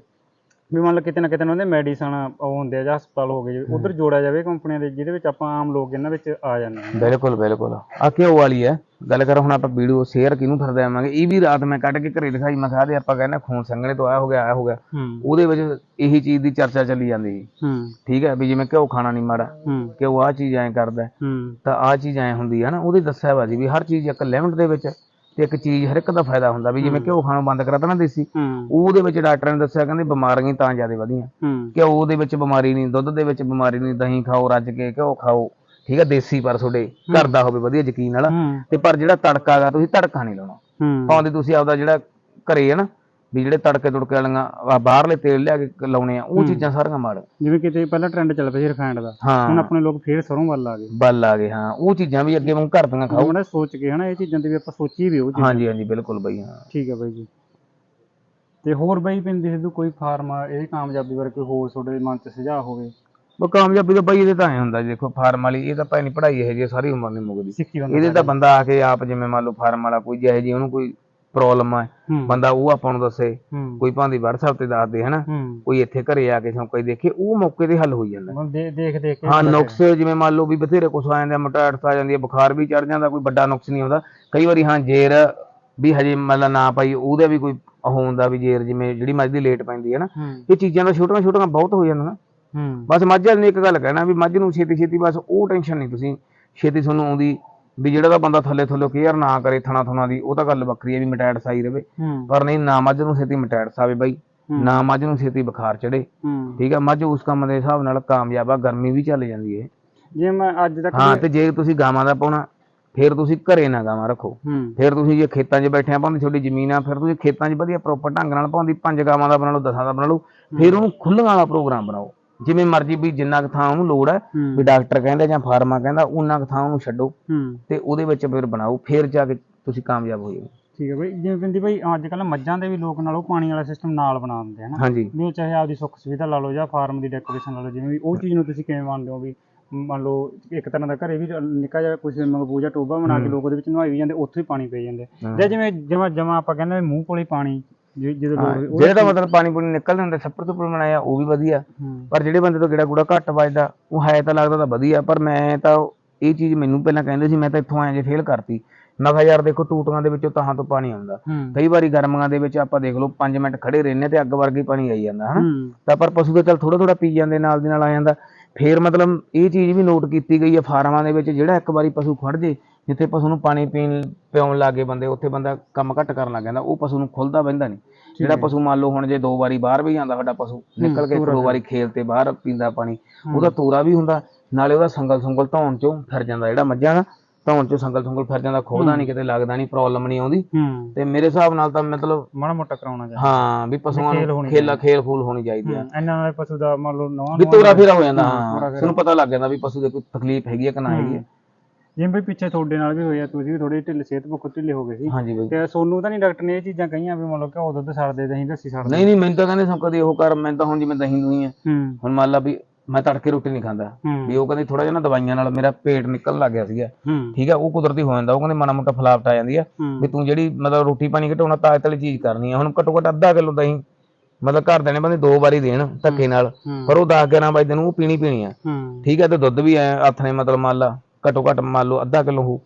ਵੀ ਮੰਨ ਲਓ ਕਿਤੇ ਨਾ ਕਿਤੇ ਉਹਨਾਂ ਦੇ ਮੈਡੀਸਨ ਉਹ ਹੁੰਦੇ ਆ ਜਾਂ ਹਸਪਤਾਲ ਹੋ ਗਏ ਉਧਰ ਜੋੜਿਆ ਜਾਵੇ ਕੰਪਨੀਆਂ ਦੇ ਜਿਹਦੇ ਵਿੱਚ ਆਪਾਂ ਆਮ ਲੋਕ ਇਹਨਾਂ ਵਿੱਚ ਆ ਜਾਂਦੇ ਹਾਂ ਬਿਲਕੁਲ ਬਿਲਕੁਲ। ਆ ਘਿਓ ਵਾਲੀ ਹੈ। ਗੱਲ ਕਰ ਹੁਣ ਆਪਾਂ ਵੀਡੀਓ ਸ਼ੇਅਰ ਕਿਹਨੂੰ ਫਿਰਦੇ ਆਵਾਂਗੇ ਇਹ ਵੀ ਰਾਤ ਮੈਂ ਕੱਢ ਕੇ ਘਰੇ ਦਿਖਾਈ ਮੈਂ ਕਿਹਾ ਦੇ ਆਪਾਂ ਕਹਿੰਦੇ ਖੂਨ ਸੰਘਣੇ ਤੋਂ ਆਇਆ ਹੋ ਗਿਆ ਆਇਆ ਹੋ ਗਿਆ। ਉਹਦੇ ਵਿੱਚ ਇਹੀ ਚੀਜ਼ ਦੀ ਚਰਚਾ ਚੱਲੀ ਜਾਂਦੀ ਸੀ। ਹੂੰ। ਠੀਕ ਹੈ ਵੀ ਜਿਵੇਂ ਘਿਓ ਖਾਣਾ ਨਹੀਂ ਮਾੜਾ। ਘਿਓ ਆਹ ਚੀਜ਼ ਐਂ ਕਰਦਾ। ਤਾਂ ਆਹ ਚੀਜ਼ ਐਂ ਹੁੰਦੀ ਹੈ ਨਾ ਉਹਦੇ ਦੱਸਿਆ ਵਾ ਜੀ ਵੀ ਹਰ ਚੀਜ਼ ਇੱਕ ਲਿਮਟ ਦੇ ਵਿੱਚ ਤੇ ਇੱਕ ਚੀਜ਼ ਹਰ ਇੱਕ ਦਾ ਫਾਇਦਾ ਹੁੰਦਾ ਵੀ ਜਿਵੇਂ ਘਿਓ ਖਾਣੋਂ ਬੰਦ ਕਰਾਤਾ ਨਾ ਦੇਸੀ ਉਹਦੇ ਵਿੱਚ ਡਾਕਟਰ ਨੇ ਦੱਸਿਆ ਕਹਿੰਦੇ ਬਿਮਾਰੀਆਂ ਤਾਂ ਜ਼ਿਆਦਾ ਵਧੀਆਂ। ਘਿਓ ਦੇ ਵਿੱਚ ਬਿਮਾਰੀ ਨਹੀਂ ਦੁੱਧ ਦੇ ਵਿੱਚ ਬਿਮਾਰੀ ਨਹੀਂ ਦਹੀਂ ਖਾਓ ਰੱਜ ਕੇ ਘਿਓ ਖਾਓ ਠੀਕ ਹੈ ਦੇਸੀ ਪਰ ਤੁਹਾਡੇ ਘਰ ਦਾ ਹੋਵੇ ਵਧੀਆ ਯਕੀਨ ਵਾਲਾ। ਹੂੰ। ਤੇ ਪਰ ਜਿਹੜਾ ਤੜਕਾ ਤੁਸੀਂ ਤੜਕਾ ਨਹੀਂ ਲਾਉਣਾ। ਭਾਵੇਂ ਤੁਸੀਂ ਆਪਦਾ ਜਿਹੜਾ ਘਰੇ ਹੈ ਨਾ ਵੀ ਜਿਹੜੇ ਤੜਕੇ ਤੁੜਕੇ ਵਾਲੀਆਂ ਆਹ ਬਾਹਰਲੇ ਤੇਲ ਲਿਆ ਕੇ ਲਾਉਣੇ ਆ ਉਹ ਚੀਜ਼ਾਂ ਸਾਰੀਆਂ ਮਾੜ। ਜਿਵੇਂ ਕਿਤੇ ਪਹਿਲਾਂ ਟ੍ਰੈਂਡ ਚੱਲ ਪਿਆ ਸੀ ਰਿਫਾਈਂਡ ਦਾ ਹੁਣ ਹਾਂ ਆਪਣੇ ਲੋਕ ਫੇਰ ਸਰੋਂ ਵੱਲ ਆ ਗਏ। ਬੱਲ ਆ ਗਏ ਹਾਂ। ਉਹ ਚੀਜ਼ਾਂ ਵੀ ਅੱਗੇ ਵਾਂਗ ਘਰ ਦੀਆਂ ਖਾਓ। ਉਹਨਾਂ ਸੋਚ ਕੇ ਹਨਾ ਇਹ ਚੀਜ਼ਾਂ ਤੇ ਵੀ ਆਪਾਂ ਸੋਚੀ ਵੀ ਉਹ ਚੀਜ਼। ਹਾਂਜੀ ਹਾਂਜੀ ਬਿਲਕੁਲ ਬਈ ਹਾਂ। ਠੀਕ ਹੈ ਬਾਈ ਜੀ। ਤੇ ਹੋਰ ਬਾਈ ਪਿੰਦੀ ਸਿੱਧੂ ਕੋਈ ਫਾਰਮ ਇਹ ਕਾਮਯਾਬੀ ਬਾਰੇ ਕੋਈ ਹੋਰ ਤੁਹਾਡੇ ਮਨ 'ਚ ਸੁਝਾਅ ਹੋਵੇ? ਉਹ ਕਾਮਯਾਬੀ ਤਾਂ ਬਈ ਇਹਦੇ ਤਾਂ ਐ ਹੁੰਦਾ ਜੀ, ਦੇਖੋ ਫਾਰਮ ਵਾਲੀ ਇਹ ਤਾਂ ਭਾਈ ਨਹੀਂ ਪੜ੍ਹਾਈ ਇਹ ਜੀ ਸਾਰੀ ਉਮਰ ਨਹੀਂ ਮੁੱਕਦੀ। ਸਿੱਖੀ ਬੰਦਾ ਇਹਦੇ ਤਾਂ ਬੰਦਾ ਆ ਕੇ ਆਪ ਜਿਵੇਂ ਮੰਨ ਲਓ ਫਾਰਮ ਵਾਲਾ ਕੋਈ ਜਿਹੇ ਜੀ ਉਹਨੂੰ ਕੋਈ ਪ੍ਰੋਬਲਮ ਆ। ਹੂੰ। ਬੰਦਾ ਉਹ ਆਪਾਂ ਨੂੰ ਦੱਸੇ ਕੋਈ ਭਾਂਦੀ WhatsApp ਤੇ ਦੱਸ ਦੇ ਹਨਾ? ਕੋਈ ਇੱਥੇ ਘਰੇ ਆ ਕੇ ਸੌਂਕਾ ਦੇਖੇ ਉਹ ਮੌਕੇ ਤੇ ਹੱਲ ਹੋ ਜਾਂਦਾ। ਦੇਖ ਦੇਖ ਕੇ ਹਾਂ ਨੁਕਸ ਜਿਵੇਂ ਮੰਨ ਲਓ ਵੀ ਬਥੇਰੇ ਕੁਛ ਆ ਜਾਂਦੇ ਮਟਾੜਸ ਆ ਜਾਂਦੀ ਹੈ ਬੁਖਾਰ ਵੀ ਚੜ ਜਾਂਦਾ ਕੋਈ ਵੱਡਾ ਨੁਕਸ ਨਹੀਂ ਆਉਂਦਾ। ਕਈ ਵਾਰੀ ਹਾਂ ਜੇਰ ਵੀ ਹਜੇ ਮਤਲਬ ਨਾ ਪਾਈ ਉਹਦਾ ਵੀ ਕੋਈ ਹੁੰਦਾ ਵੀ ਜੇਰ ਜਿਵੇਂ ਜਿਹੜੀ ਮੱਝ ਦੀ ਲੇਟ ਪੈਂਦੀ ਹੈ ਨਾ ਇਹ ਚੀਜ਼ਾਂ ਦਾ ਛੋਟੀਆਂ ਛੋਟੀਆਂ ਬਹੁਤ ਹੋ ਜਾਂਦੀਆਂ। ਹੂੰ। ਬਸ ਮੱਝ ਵਾਲੇ ਨੇ ਇੱਕ ਗੱਲ ਕਹਿਣਾ ਵੀ ਮੱਝ ਨੂੰ ਛੇਤੀ ਛੇਤੀ ਬਸ ਉਹ ਟੈਨਸ਼ਨ ਨਹੀਂ ਤੁਸੀਂ ਛੇਤੀ ਤੁਹਾਨੂੰ ਆਉਂਦੀ ਵੀ ਜਿਹੜਾ ਤਾਂ ਬੰਦਾ ਥੱਲੇ ਥੱਲੇ ਕੇਅਰ ਨਾ ਕਰੇ ਥਣਾ ਥਣਾ ਦੀ ਉਹ ਤਾਂ ਗੱਲ ਵੱਖਰੀ ਹੈ ਵੀ ਮਟੈਟਸ ਆਈ ਰਵੇ। ਪਰ ਨਹੀਂ ਨਾ ਮੱਝ ਨੂੰ ਛੇਤੀ ਮਟੈਟਸ ਆਵੇ ਬਾਈ। ਨਾ ਮੱਝ ਨੂੰ ਛੇਤੀ ਬੁਖਾਰ ਚੜੇ ਠੀਕ ਹੈ ਮੱਝ ਉਸ ਕੰਮ ਦੇ ਹਿਸਾਬ ਨਾਲ ਕਾਮਯਾਬ ਆ ਗਰਮੀ ਵੀ ਚੱਲ ਜਾਂਦੀ ਹੈ। ਜੇ ਮੈਂ ਅੱਜ ਤੱਕ ਹਾਂ ਤੇ ਜੇ ਤੁਸੀਂ ਗਾਵਾਂ ਦਾ ਪਾਉਣਾ ਫਿਰ ਤੁਸੀਂ ਘਰੇ ਨਾ ਗਾਵਾਂ ਰੱਖੋ। ਫਿਰ ਤੁਸੀਂ ਜੇ ਖੇਤਾਂ 'ਚ ਬੈਠੇ ਆ ਭਾਵੇਂ ਤੁਹਾਡੀ ਜ਼ਮੀਨ ਆ ਫਿਰ ਤੁਸੀਂ ਖੇਤਾਂ 'ਚ ਵਧੀਆ ਪ੍ਰੋਪਰ ਢੰਗ ਨਾਲ ਭਾਵੇਂ ਪੰਜ ਗਾਵਾਂ ਦਾ ਬਣਾ ਲਓ ਦਸਾਂ ਦਾ ਬਣਾ ਲਓ ਫਿਰ ਉਹਨੂੰ ਖੁੱਲ੍ਹੀਆਂ ਵਾਲਾ ਪ੍ਰੋਗਰਾਮ ਬਣਾਓ। ਜਿਵੇਂ ਮਰਜ਼ੀ ਵੀ ਜਿੰਨਾ ਕੁ ਥਾਂ ਉਹਨੂੰ ਲੋੜ ਹੈ ਵੀ ਡਾਕਟਰ ਕਹਿੰਦਾ ਜਾਂ ਫਾਰਮਾ ਕਹਿੰਦਾ ਉਹਨਾਂ ਕੁ ਥਾਂ ਉਹਨੂੰ ਛੱਡੋ। ਤੇ ਉਹਦੇ ਵਿੱਚ ਫਿਰ ਬਣਾਓ ਫਿਰ ਜਾ ਕੇ ਤੁਸੀਂ ਕਾਮਯਾਬ ਹੋ ਜਾਓ ਠੀਕ ਹੈ ਬਾਈ ਜਿਵੇਂ ਪਿੰਦੀ ਬਾਈ ਅੱਜ ਕੱਲ੍ਹ ਮੱਝਾਂ ਦੇ ਵੀ ਲੋਕ ਨਾਲ ਉਹ ਪਾਣੀ ਵਾਲਾ ਸਿਸਟਮ ਨਾਲ ਬਣਾ ਦਿੰਦੇ ਹਨ ਹਾਂਜੀ। ਵੀ ਉਹ ਚਾਹੇ ਆਪਦੀ ਸੁੱਖ ਸੁਵਿਧਾ ਲਾ ਲਓ ਜਾਂ ਫਾਰਮ ਦੀ ਡੈਕੋਰੇਸ਼ਨ ਲਾ ਲਓ ਜਿਵੇਂ ਵੀ ਉਹ ਚੀਜ਼ ਨੂੰ ਤੁਸੀਂ ਕਿਵੇਂ ਮੰਨਦੇ ਹੋ ਵੀ ਮੰਨ ਲਓ ਇੱਕ ਤਰ੍ਹਾਂ ਦਾ ਘਰੇ ਵੀ ਨਿੱਕਾ ਜਿਹਾ ਕੋਈ ਸਵਿਮਿੰਗ ਪੂਲ ਜਾਂ ਟੋਬਾ ਬਣਾ ਕੇ ਲੋਕ ਉਹਦੇ ਵਿੱਚ ਨਹਾਈ ਵੀ ਜਾਂਦੇ ਉੱਥੇ ਹੀ ਪਾਣੀ ਪਈ ਜਾਂਦੇ। ਜਾਂ ਜਿਵੇਂ ਜਮਾ ਜਮਾ ਆਪਾਂ ਕਹਿੰਦੇ ਮੂੰਹ ਕੋਲੇ ਪਾਣੀ ਜਦੋਂ ਹਾਂ, ਲੋਕ ਜਿਹੜੇ ਮਤਲਬ ਪਾਣੀ ਪੂਣੀ ਨਿਕਲਦੇ ਹੁੰਦੇ ਛੱਪੜ ਤੋਂ ਬਣਾਇਆ ਉਹ ਵੀ ਵਧੀਆ। ਪਰ ਜਿਹੜੇ ਬੰਦੇ ਤੋਂ ਗੇੜਾ ਗੂੜਾ ਘੱਟ ਵੱਜਦਾ ਉਹ ਹੈ ਤਾਂ ਲੱਗਦਾ ਤਾਂ ਵਧੀਆ ਪਰ ਮੈਂ ਤਾਂ ਇਹ ਚੀਜ਼ ਮੈਨੂੰ ਪਹਿਲਾਂ ਕਹਿੰਦੇ ਸੀ ਮੈਂ ਤਾਂ ਇੱਥੋਂ ਆਇਆ ਜੇ ਫੇਲ ਕਰਤੀ। ਮੈਂ ਕਿਹਾ ਯਾਰ ਦੇਖੋ ਟੂਟੀਆਂ ਦੇ ਵਿੱਚੋਂ ਤਾਹਾਂ ਤੋਂ ਪਾਣੀ ਆਉਂਦਾ। ਕਈ ਵਾਰੀ ਗਰਮੀਆਂ ਦੇ ਵਿੱਚ ਆਪਾਂ ਦੇਖ ਲਓ 5 ਮਿੰਟ ਖੜੇ ਰਹਿੰਦੇ ਤੇ ਅੱਗ ਵਰਗੀ ਪਾਣੀ ਆਈ ਜਾਂਦਾ ਹਨਾ? ਤਾਂ ਪਰ ਪਸ਼ੂ ਤਾਂ ਚੱਲ ਥੋੜਾ ਥੋੜਾ ਪੀ ਜਾਂਦੇ ਨਾਲ ਦੀ ਨਾਲ ਆ ਜਾਂਦਾ। ਫੇਰ ਮਤਲਬ ਇਹ ਚੀਜ਼ ਵੀ ਨੋਟ ਕੀਤੀ ਗਈ ਹੈ ਫਾਰਮਾਂ ਦੇ ਵਿੱਚ ਜਿਹੜਾ ਇੱਕ ਵਾਰੀ ਪਸ਼ੂ ਖੜ ਜੇ ਜਿੱਥੇ ਪਸ਼ੂ ਨੂੰ ਪਾਣੀ ਪੀਣ ਪਿਉਣ ਲੱਗੇ ਬੰਦੇ ਉੱਥੇ ਬੰਦਾ ਕੰਮ ਘੱਟ ਕਰਨ ਲੱਗ ਜਾਂਦਾ ਉਹ ਪਸ਼ੂ ਨੂੰ ਖੁੱਲਦਾ ਬਹਿੰਦਾ ਨਹੀਂ। ਜਿਹੜਾ ਪਸ਼ੂ ਮੰਨ ਲਓ ਹੁਣ ਜੇ ਦੋ ਵਾਰੀ ਬਾਹਰ ਵੀ ਜਾਂਦਾ ਸਾਡਾ ਪਸ਼ੂ ਨਿਕਲ ਕੇ ਦੋ ਵਾਰੀ ਖੇਲ ਤੇ ਬਾਹਰ ਪੀਂਦਾ ਪਾਣੀ ਉਹਦਾ ਤੋਰਾ ਵੀ ਹੁੰਦਾ ਨਾਲੇ ਉਹਦਾ ਸੰਗਲ ਸੰਗਲ ਧੌਣ ਚੋਂ ਫਿਰ ਜਾਂਦਾ ਜਿਹੜਾ ਮੱਝਾਂ ਦਾ ਧੌਣ ਚੋਂ ਸੰਗਲ ਸੰਗਲ ਫਿਰ ਜਾਂਦਾ ਖੋਦਾ ਨਹੀਂ ਕਿਤੇ ਲੱਗਦਾ ਨਹੀਂ ਪ੍ਰੋਬਲਮ ਨਹੀਂ ਆਉਂਦੀ। ਤੇ ਮੇਰੇ ਹਿਸਾਬ ਨਾਲ ਤਾਂ ਮਤਲਬ ਮਾੜਾ ਮੋਟਾ ਕਰਾਉਣਾ ਚਾਹੀਦਾ। ਹਾਂ ਵੀ ਪਸ਼ੂਆਂ ਨੂੰ ਖੇਲਾ ਖੇਲ ਫੂਲ ਹੋਣੀ ਚਾਹੀਦੀ ਆ। ਇਹਨਾਂ ਨਾਲ ਪਸ਼ੂ ਦਾ ਮੰਨ ਲਓ ਨਵਾਂ ਵੀ ਤੋਰਾ ਫੇਰਾ ਹੋ ਜਾਂਦਾ ਹਾਂ। ਤੁਹਾਨੂੰ ਪਤਾ ਲੱਗ ਜਾਂਦਾ ਵੀ ਪਸ਼ੂ ਦੇ ਕੋਈ ਤਕਲੀਫ ਹੈਗੀ ਹੈ ਕਿ ਨਾ ਹੈਗੀ ਹੈ ਜਿਵੇਂ ਵੀ ਪਿੱਛੇ ਤੁਹਾਡੇ ਨਾਲ ਵੀ ਹੋਇਆ ਤੁਸੀਂ ਵੀ ਥੋੜੇ ਢਿੱਲੇ ਸਿਹਤ ਪੱਖੋਂ ਢਿੱਲੇ ਹੋ ਗਏ ਸੀ। ਹਾਂਜੀ ਬਾਈ। ਤੇ ਸੋਨੂੰ ਤਾਂ ਨਹੀਂ ਡਾਕਟਰ ਨੇ ਇਹ ਚੀਜ਼ਾਂ ਕਹੀਆਂ ਵੀ ਮੰਨ ਲਓ ਘਿਓ ਦੁੱਧ ਛੱਡਦੇ ਦਹੀਂ ਲੱਸੀ ਛੱਡਦੇ ਨਹੀਂ ਨਹੀਂ ਮੈਨੂੰ ਤਾਂ ਕਹਿੰਦੇ ਸਭ ਕਦੇ ਉਹ ਕਰ ਮੈਂ ਤਾਂ ਹੁਣ ਜਿਵੇਂ ਦਹੀਂ ਦੂਈ ਆ। ਹੂੰ। ਹੁਣ ਮੰਨ ਲਾ ਵੀ ਮੈਂ ਤੜਕੇ ਰੋਟੀ ਨਹੀਂ ਖਾਂਦਾ। ਹੂੰ। ਵੀ ਉਹ ਕਹਿੰਦੇ ਥੋੜਾ ਜਿਹਾ ਨਾ ਦਵਾਈਆਂ ਨਾਲ ਮੇਰਾ ਪੇਟ ਨਿਕਲਣ ਲੱਗ ਗਿਆ ਸੀਗਾ। ਹੂੰ। ਠੀਕ ਹੈ ਉਹ ਕੁਦਰਤੀ ਹੋ ਜਾਂਦਾ ਉਹ ਕਹਿੰਦੇ ਮਾੜਾ ਮੋਟਾ ਫਲਾਵਟ ਆ ਜਾਂਦੀ ਆ। ਹੂੰ। ਵੀ ਤੂੰ ਜਿਹੜੀ ਮਤਲਬ ਰੋਟੀ ਪਾਣੀ ਘਟਾਉਣਾ ਤਾਕਤ ਵਾਲੀ ਚੀਜ਼ ਕਰਨੀ ਆ। ਹੁਣ ਘੱਟੋ ਘੱਟ ਅੱਧਾ ਕਿਲੋ ਦਹੀਂ ਮਤਲਬ ਘਰ ਦੇ ਨੇ ਬੰਦੇ ਦੋ ਵਾਰੀ ਦੇਣ ਧੱਕੇ ਨਾਲ। ਹੂੰ। ਪਰ ਉਹ 10 11 ਵਜੇ ਨੂੰ ਉਹ ਪੀਣੀ ਪੀਣੀ ਆ। ਹੂੰ। ਠੀਕ ਹੈ ਤੇ ਦੁੱਧ ਵੀ ਐ ਹੱਥ ਨੇ ਮਤਲਬ ਮੰਨ ਲਾ। ਘੱਟੋ ਘੱਟ ਮੰਨ ਲਓ ਅੱਧਾ ਕਿਲੋ ਹੋ